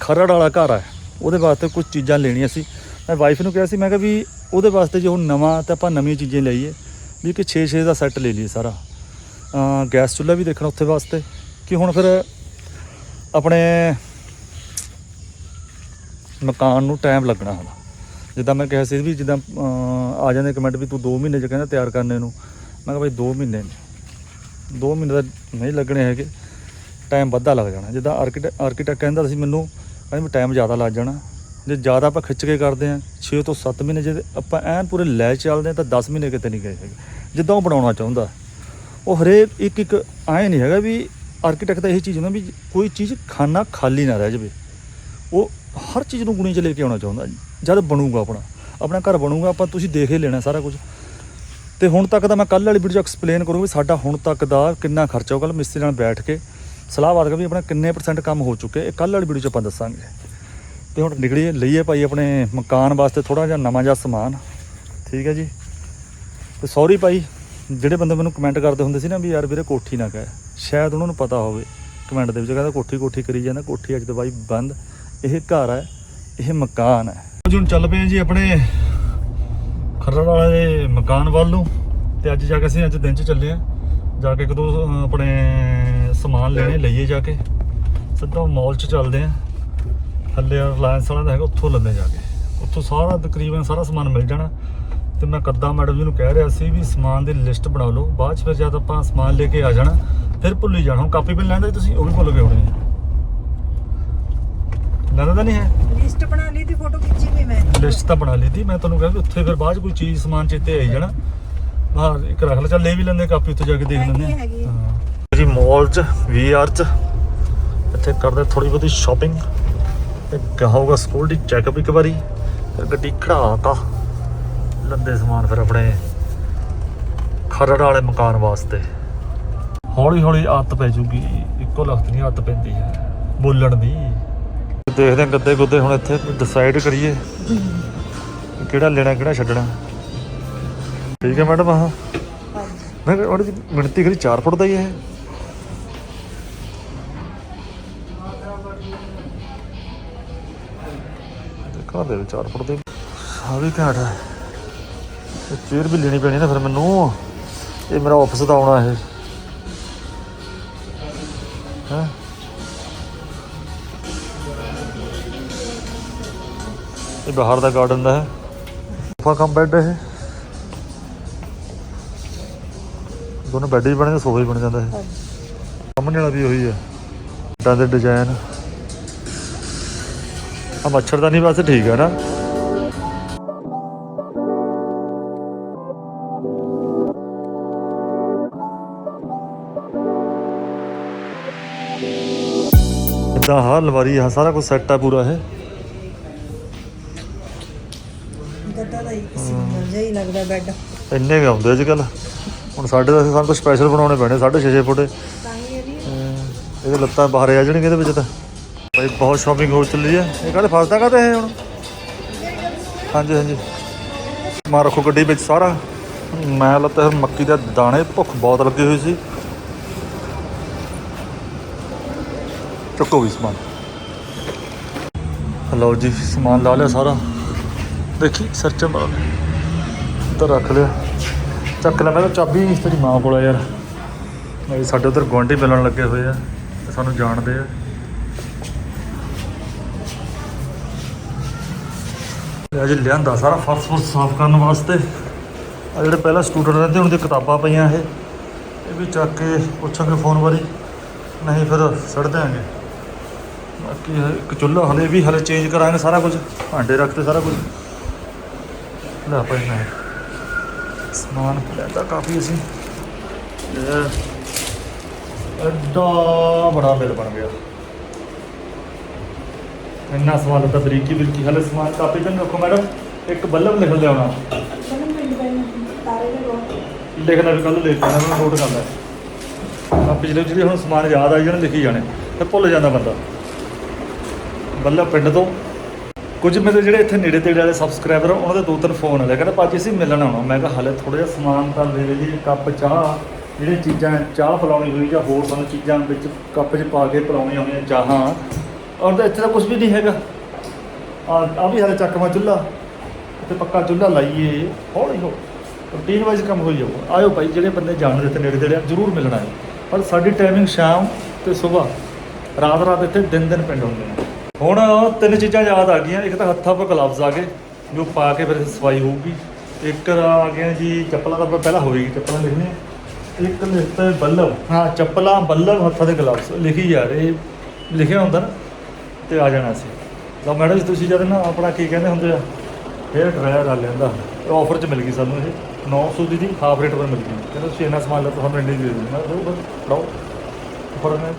ਖਰੜ ਵਾਲਾ ਘਰ ਹੈ ਉਹਦੇ ਵਾਸਤੇ ਕੁਝ ਚੀਜ਼ਾਂ ਲੈਣੀਆਂ ਸੀ। ਮੈਂ ਵਾਈਫ ਨੂੰ ਕਿਹਾ ਸੀ, ਮੈਂ ਕਿਹਾ ਵੀ ਉਹਦੇ ਵਾਸਤੇ ਜੇ ਹੁਣ ਨਵਾਂ ਤੇ ਆਪਾਂ ਨਵੀਆਂ ਚੀਜ਼ਾਂ ਲਈਏ, ਵੀ ਕਿ 6-6 ਦਾ ਸੈੱਟ ਲੈ ਲਈਏ ਸਾਰਾ। ਗੈਸ ਚੁੱਲ੍ਹਾ ਵੀ ਦੇਖਣਾ ਉੱਥੇ ਵਾਸਤੇ, ਕਿ ਹੁਣ ਫਿਰ ਆਪਣੇ ਮਕਾਨ ਨੂੰ ਟਾਈਮ ਲੱਗਣਾ ਹੁਣ ਜਿੱਦਾਂ ਮੈਂ ਕਿਹਾ ਸੀ ਵੀ ਜਿੱਦਾਂ ਆ ਜਾਂਦੇ ਕਮੈਂਟ ਵੀ ਤੂੰ 2 ਮਹੀਨੇ ਚ ਕਹਿੰਦਾ ਤਿਆਰ ਕਰਨੇ ਨੂੰ। ਮੈਂ ਕਿਹਾ ਭਾਈ 2 ਮਹੀਨੇ ਨਹੀਂ 2 ਮਹੀਨੇ ਦਾ ਨਹੀਂ ਲੱਗਣੇ ਹੈਗੇ। ਟਾਈਮ ਵੱਧਾ ਲੱਗ ਜਾਣਾ। ਜਿੱਦਾਂ ਆਰਕੀਟੈਕਟ ਆਰਕੀਟੈਕਟ ਕਹਿੰਦਾ ਸੀ ਮੈਨੂੰ, ਕਹਿੰਦਾ ਵੀ ਟਾਈਮ ਜ਼ਿਆਦਾ ਲੱਗ ਜਾਣਾ। ਜੇ ਜ਼ਿਆਦਾ ਆਪਾਂ ਖਿੱਚ ਕੇ ਕਰਦੇ ਆ 6 ਤੋਂ 7 ਮਹੀਨੇ ਜੇ ਆਪਾਂ ਐਨ ਪੂਰੇ ਲੈ ਚੱਲਦੇ ਆ ਤਾਂ 10 ਮਹੀਨੇ ਕਿਤੇ ਨਹੀਂ ਗਏ ਹੈਗੇ। ਜਿੱਦਾਂ ਉਹ ਬਣਾਉਣਾ ਚਾਹੁੰਦਾ। ਉਹ ਹਰੇਕ ਇੱਕ ਇੱਕ ਐਂ ਨਹੀਂ ਹੈਗਾ ਵੀ ਆਰਕੀਟੈਕਟ ਦਾ ਇਹ ਚੀਜ਼ ਹੁੰਦਾ ਵੀ ਕੋਈ ਚੀਜ਼ ਖਾਨਾ ਖਾਲੀ ਨਾ ਰਹਿ ਜਾਵੇ। ਉਹ ਹਰ ਚੀਜ਼ ਨੂੰ ਗੁਣੀ 'ਚ ਲੈ ਕੇ ਆਉਣਾ ਚਾਹੁੰਦਾ ਜਦ ਬਣੂਗਾ ਆਪਣਾ ਆਪਣਾ ਘਰ ਬਣੂਗਾ, ਆਪਾਂ ਤੁਸੀਂ ਦੇਖ ਹੀ ਲੈਣਾ ਸਾਰਾ ਕੁਝ। ਤੇ ਹੁਣ ਤੱਕ ਦਾ ਮੈਂ ਕੱਲ ਵਾਲੀ ਵੀਡੀਓ 'ਚ ਐਕਸਪਲੇਨ ਕਰੂੰਗਾ ਵੀ ਸਾਡਾ ਹੁਣ ਤੱਕ ਦਾ ਕਿੰਨਾ ਖਰਚਾ ਹੋਊਗਾ। ਮਿਸਤਰੀ ਨਾਲ ਬੈਠ ਕੇ ਸਲਾਹ ਬਾਤ ਕਰ ਵੀ ਆਪਣਾ ਕਿੰਨੇ ਪਰਸੈਂਟ ਕੰਮ ਹੋ ਚੁੱਕੇ ਇਹ ਕੱਲ ਵਾਲੀ ਵੀਡੀਓ 'ਚ ਆਪਾਂ ਦੱਸਾਂਗੇ। ਤੇ ਹੁਣ ਨਿਕਲੀਏ, ਲਈਏ ਭਾਈ ਆਪਣੇ ਮਕਾਨ ਵਾਸਤੇ ਥੋੜਾ ਜਿਹਾ ਨਵਾਂ ਜਿਹਾ ਸਮਾਨ। ਠੀਕ ਹੈ ਜੀ। ਤੇ ਸੌਰੀ ਭਾਈ, ਜਿਹੜੇ ਬੰਦੇ ਮੈਨੂੰ ਕਮੈਂਟ ਕਰਦੇ ਹੁੰਦੇ ਸੀ ਨਾ ਵੀ ਯਾਰ ਵੀਰੇ ਕੋਠੀ ਨਾ ਕਹਿ, ਸ਼ਾਇਦ ਉਹਨਾਂ ਨੂੰ ਪਤਾ ਹੋਵੇ। ਕਮੈਂਟ ਦੇ ਵਿੱਚ ਕਹਿੰਦਾ ਕੋਠੀ ਕੋਠੀ ਕਰੀ ਜਾਂਦਾ, ਕੋਠੀ ਅੱਜ ਦਵਾਈ ਬੰਦ। ਇਹ ਘਰ ਹੈ, ਇਹ ਮਕਾਨ ਹੈ। ਜੀ ਹੁਣ ਚੱਲ ਪਏ ਹਾਂ ਜੀ ਆਪਣੇ ਖਰੜ ਵਾਲੇ ਮਕਾਨ ਵੱਲ ਨੂੰ ਤੇ ਅੱਜ ਜਾ ਕੇ ਅਸੀਂ ਅੱਜ ਦਿਨ ਚ ਚੱਲੇ ਆ ਜਾ ਕੇ ਇੱਕ ਦੋ ਆਪਣੇ ਸਮਾਨ ਲੈਣੇ, ਲਈਏ ਜਾ ਕੇ। ਸਿੱਧਾ ਮਾਲ ਚ ਚੱਲਦੇ ਆ ਥੱਲੇ ਰਿਲਾਇੰਸ ਵਾਲਾ ਦਾ ਹੈਗਾ, ਉੱਥੋਂ ਲੈਂਦੇ ਜਾ ਕੇ। ਉੱਥੋਂ ਸਾਰਾ ਤਕਰੀਬਨ ਸਾਰਾ ਸਮਾਨ ਮਿਲ ਜਾਣਾ। ਤੇ ਮੈਂ ਕੱਦਾ ਮੈਡਮ ਜੀ ਨੂੰ ਕਹਿ ਰਿਹਾ ਸੀ ਵੀ ਸਮਾਨ ਦੀ ਲਿਸਟ ਬਣਾ ਲਓ। ਬਾਅਦ ਚ ਫਿਰ ਜਦ ਆਪਾਂ ਸਮਾਨ ਲੈ ਕੇ ਆ ਜਾਣਾ, ਫਿਰ ਭੁੱਲ ਹੀ ਜਾਣਾ। ਹੁਣ ਕਾਪੀ ਪੈਨ ਲੈਂਦੇ ਤੁਸੀਂ, ਉਹ ਵੀ ਭੁੱਲ ਗਏ ਹੋਣੇ ਤਾਂ ਨਹੀਂ ਹੈ? ਲਿਸਟ ਬਣਾ ਲਈ ਦੀ ਫੋਟੋ ਖਿੱਚੀ ਵੀ ਮੈਂ। ਲਿਸਟ ਤਾਂ ਬਣਾ ਲਈ ਤੀ ਮੈਂ ਤੁਹਾਨੂੰ ਕਿਹਾ ਵੀ ਉੱਥੇ ਫਿਰ ਬਾਅਦ 'ਚ ਕੋਈ ਚੀਜ਼ ਸਮਾਨ ਚੇਤੇ ਆਈ ਜਾਣਾ। ਬਾਹਰ ਇੱਕ ਰੱਖ ਲੈ ਚੱਲ ਲੈ ਵੀ ਲੈਂਦੇ ਕਾਪੀ ਉੱਥੇ ਜਾ ਕੇ ਦੇਖ ਹੈਗੀ ਲੈਂਦੇ ਹੈ, ਹੈਗੀ। ਹੈ। ਹਾਂ ਜੀ ਮਾਲ 'ਚ ਵੀਆਰ 'ਚ ਇੱਥੇ ਕਰਦੇ ਥੋੜੀ ਬਹੁਤੀ ਸ਼ਾਪਿੰਗ ਤੇ ਕਹਾਊਗਾ ਸਕੂਲ ਦੀ ਚੈੱਕਅਪ ਇੱਕ ਵਾਰੀ ਫਿਰ ਗੱਡੀ ਖੜਾ ਤਾ। ਲੰਦੇ ਸਮਾਨ ਫਿਰ ਆਪਣੇ ਖਰੜ ਵਾਲੇ ਮਕਾਨ ਵਾਸਤੇ। ਹੌਲੀ ਹੌਲੀ ਆਦਤ ਪੈ ਜੂਗੀ ਇੱਕੋ ਲਖਤ ਨਹੀਂ ਆਦਤ ਪੈਂਦੀ ਹੈ ਬੋਲਣ ਦੀ। ਦੇਖਦੇ ਹਾਂ ਗੱਦੇ ਗੁੱਦੇ ਹੁਣ ਇੱਥੇ ਡਿਸਾਈਡ ਕਰੀਏ ਕਿਹੜਾ ਲੈਣਾ ਕਿਹੜਾ ਛੱਡਣਾ। ਠੀਕ ਹੈ ਮੈਡਮ ਆਹ। ਮੈਂ ਉਹਦੀ ਮਿਣਤੀ ਕਰੀ 4 ਫੁੱਟ ਦਾ ਹੀ ਹੈ ਦੇਖਾ ਦੇ 4 ਫੁੱਟ ਦੇ। ਵੀ ਘਾਟ ਹੈ। ਚੇਅਰ ਵੀ ਲੈਣੀ ਪੈਣੀ ਨਾ ਫਿਰ ਮੈਨੂੰ। ਇਹ ਮੇਰਾ ਆਫਿਸ ਦਾ ਆਉਣਾ ਹੈ ਇਹ ਬਾਹਰ ਦਾ ਗਾਰਡਨ ਦਾ ਹੈ। ਸੋਫਾ ਕਮ ਬੈੱਡ ਇਹ। ਦੋਨੋਂ ਬੈੱਡ ਵੀ ਬਣੇ ਤੇ ਸੋਫਾ ਵੀ ਬਣ ਜਾਂਦਾ ਹੈ ਸਾਹਮਣੇ ਵਾਲਾ ਵੀ ਉਹੀ ਹੈ। ਇਦਾਂ ਦੇ ਡਿਜ਼ਾਈਨ ਆ ਮੱਛਰਦਾਨੀ ਵਾਸਤੇ ਠੀਕ ਹੈ ਨਾ। ਇਦਾਂ ਹਾਂ ਅਲਮਾਰੀ ਆ ਸਾਰਾ ਕੁਝ ਸੈੱਟ ਆ ਪੂਰਾ ਇਹ। ਸਿੰਗਲ ਬੈੱਡ ਇੰਨੇ ਕੁ ਆਉਂਦੇ ਅੱਜ ਕੱਲ ਹੁਣ ਸਾਡੇ ਤਾਂ ਸਾਨੂੰ ਕੁਝ ਸਪੈਸ਼ਲ ਬਣਾਉਣੇ ਪੈਣੇ 6.5 ਫੁੱਟ। ਤਾਂ ਹੀ ਇਹਦੀ ਇਹਦੇ ਲੱਤਾਂ ਬਾਹਰ ਆ ਜਾਣਗੇ ਇਹਦੇ ਵਿੱਚ ਤਾਂ। ਭਾਈ ਬਹੁਤ ਸ਼ਾਪਿੰਗ ਹੋ ਚੱਲੀ ਹੈ ਇਹ ਕਹਿੰਦੇ ਫਸਦਾ ਕਾਤੇ ਇਹ ਹੁਣ? ਹਾਂਜੀ ਹਾਂਜੀ। ਮਾ ਰੱਖੋ ਗੱਡੀ ਵਿੱਚ ਸਾਰਾ। ਮੈਂ ਲੱਤਾ ਮੱਕੀ ਦੇ ਦਾਣੇ, ਭੁੱਖ ਬਹੁਤ ਲੱਗੀ ਹੋਈ ਸੀ। ਚੁੱਕੋ ਵੀ ਸਮਾਨ। ਲਓ ਜੀ, ਸਮਾਨ ਲਾ ਲਿਆ ਸਾਰਾ। ਦੇਖੀ ਸਰਚ ਮਾਰ ਤਾਂ ਰੱਖ ਲਿਆ। ਚੱਕ ਲੈ, ਮੈਂ ਕਿਹਾ ਚਾਬੀ ਤੇਰੀ ਮਾਂ ਕੋਲ ਆ ਯਾਰ। ਨਹੀਂ ਸਾਡੇ ਉਧਰ ਗੁਆਂਢੀ ਮਿਲਣ ਲੱਗੇ ਹੋਏ ਆ ਸਾਨੂੰ ਜਾਣਦੇ ਆ। ਤੇ ਅੱਜ ਲਿਆਂਦਾ ਸਾਰਾ ਫਰਸ਼ ਫਰਸ਼ ਸਾਫ਼ ਕਰਨ ਵਾਸਤੇ। ਆ ਜਿਹੜੇ ਪਹਿਲਾਂ ਸਟੂਡੈਂਟ ਰਹਿੰਦੇ ਉਹਨਾਂ ਦੀ ਕਿਤਾਬਾਂ ਪਈਆਂ ਇਹ। ਇਹ ਵੀ ਚੱਕ ਕੇ ਪੁੱਛਾਂਗੇ ਫੋਨ ਵਾਰੀ। ਨਹੀਂ ਫਿਰ ਸੜ ਦਿਆਂਗੇ। ਬਾਕੀ ਇੱਕ ਚੁੱਲ੍ਹਾ ਹਲੇ ਵੀ, ਹਲੇ ਚੇਂਜ ਕਰਾਂਗੇ ਸਾਰਾ ਕੁਝ। ਭਾਂਡੇ ਰੱਖਦੇ ਸਾਰਾ ਕੁਝ। ਲੈ ਭਾਈ ਮੈਂ। ਸਮਾਨ ਲੈਤਾ ਕਾਫੀ ਅਸੀਂ। ਐਡਾ ਬੜਾ ਬਿੱਲ ਬਣ ਗਿਆ। ਇੰਨਾ ਸਮਾਨ ਲੱਤਾ, ਬਰੀਕੀ ਬਰੀਕੀ। ਹਲੇ ਸਮਾਨ ਕਾਪੀ ਤੇ ਰੱਖੋ ਮੈਡਮ, ਇੱਕ ਬੱਲਬ ਲਿਖ ਲਿਆਉਣਾ। ਤਾਰੇ ਲਿਖਣਾ ਵੀ ਕੱਲ ਲਿਖ ਲੈਣਾ, ਮੈਂ ਨੋਟ ਕਰਦਾ ਕਾਪੀ ਜਿਹੜੇ ਜਿਹੜੇ ਹੁਣ ਸਮਾਨ ਯਾਦ ਆ ਜਾਣ ਲਿਖੀ ਜਾਣੇ। ਫਿਰ ਭੁੱਲ ਜਾਂਦਾ ਬੰਦਾ। ਬੱਲਬ ਪਿੰਡ ਤੋਂ ਕੁਝ ਮੇਰੇ ਜਿਹੜੇ ਇੱਥੇ ਨੇੜੇ ਤੇੜੇ ਵਾਲੇ ਸਬਸਕ੍ਰਾਈਬਰ ਉਹਨਾਂ ਦੇ ਦੋ ਤਿੰਨ ਫੋਨ ਆਲੇ ਕਹਿੰਦੇ ਭਾਜੀ ਅਸੀਂ ਮਿਲਣ ਆਉਣਾ। ਮੈਂ ਕਿਹਾ ਹਲੇ ਥੋੜਾ ਜਿਹਾ ਸਮਾਨ ਤਾਂ ਲੈ ਲਈ ਕੱਪ ਚਾਹ ਜਿਹੜੀਆਂ ਚੀਜ਼ਾਂ ਚਾਹ ਪਿਲਾਉਣੀ ਹੋਈ ਜਾਂ ਹੋਰ ਸਾਨੂੰ ਚੀਜ਼ਾਂ ਵਿੱਚ ਕੱਪ 'ਚ ਪਾ ਕੇ ਪਿਲਾਉਣੀਆਂ ਹੋਈਆਂ ਚਾਹਾਂ। ਔਰ ਤਾਂ ਇੱਥੇ ਤਾਂ ਕੁਝ ਵੀ ਨਹੀਂ ਹੈਗਾ। ਆ ਆ ਵੀ ਹਲੇ ਚੱਕਵਾ ਚੁੱਲ੍ਹਾ। ਇੱਥੇ ਪੱਕਾ ਚੁੱਲ੍ਹਾ ਲਾਈਏ। ਹੌਲੀ ਹੋ। ਰੂਟੀਨ ਵਾਈਜ਼ ਕੰਮ ਹੋਈ ਜਾਊਗਾ। ਆਇਓ ਭਾਈ ਜਿਹੜੇ ਬੰਦੇ ਜਾਣਦੇ ਤੇ ਨੇੜੇ ਤੇੜੇ ਆ, ਜ਼ਰੂਰ ਮਿਲਣਾ ਹੈ ਪਰ ਸਾਡੀ ਟਾਈਮਿੰਗ ਸ਼ਾਮ ਤੇ ਸਵੇਰ ਰਾਤ ਰਾਤ ਇੱਥੇ ਦਿਨ ਦਿਨ ਪਿੰਡ ਹੁੰਦੇ ਨੇ। ਹੁਣ ਤਿੰਨ ਚੀਜ਼ਾਂ ਯਾਦ ਆ ਗਈਆਂ, ਇੱਕ ਤਾਂ ਹੱਥਾਂ 'ਤੇ ਗਲਵਜ਼ ਆ ਗਏ, ਜੋ ਪਾ ਕੇ ਫਿਰ ਸਫ਼ਾਈ ਹੋਊਗੀ। ਇੱਕ ਆ ਗਿਆ ਜੀ, ਚੱਪਲਾਂ ਤਾਂ ਪਹਿਲਾਂ ਹੋਏਗੀ ਚੱਪਲਾਂ ਲਿਖਣੀਆਂ। ਇੱਕ ਲਿਖਤਾ ਬੱਲਬ। ਹਾਂ, ਚੱਪਲਾਂ, ਬੱਲਬ, ਹੱਥਾਂ ਦੇ ਗਲਵਜ਼ ਲਿਖੀ ਯਾਰ ਇਹ ਲਿਖਿਆ ਹੁੰਦਾ ਨਾ, ਤੇ ਆ ਜਾਣਾ ਸੀ। ਤਾਂ ਮੈਡਮ ਜੀ, ਤੁਸੀਂ ਜਦ ਨਾ ਆਪਣਾ ਕੀ ਕਹਿੰਦੇ ਹੁੰਦੇ ਆ, ਫੇਰ ਡਰਾਇਰ ਕਰ ਲੈਂਦਾ। ਆਫਰ 'ਚ ਮਿਲ ਗਈ ਸਾਨੂੰ ਇਹ। 900 ਦੀ ਦੀ ਹਾਫ ਰੇਟ ਪਰ ਮਿਲ ਗਈ। ਕਹਿੰਦੇ ਤੁਸੀਂ ਇੰਨਾ ਸਮਾਨ ਲੈ ਤਾਂ ਤੁਹਾਨੂੰ ਇੰਨੀ ਦੇ ਦਿੰਦੇ ਮੈਂ ਕਿਹਾ, ਲਓ ਬਸ ਲਓ। ਫੜਨੇ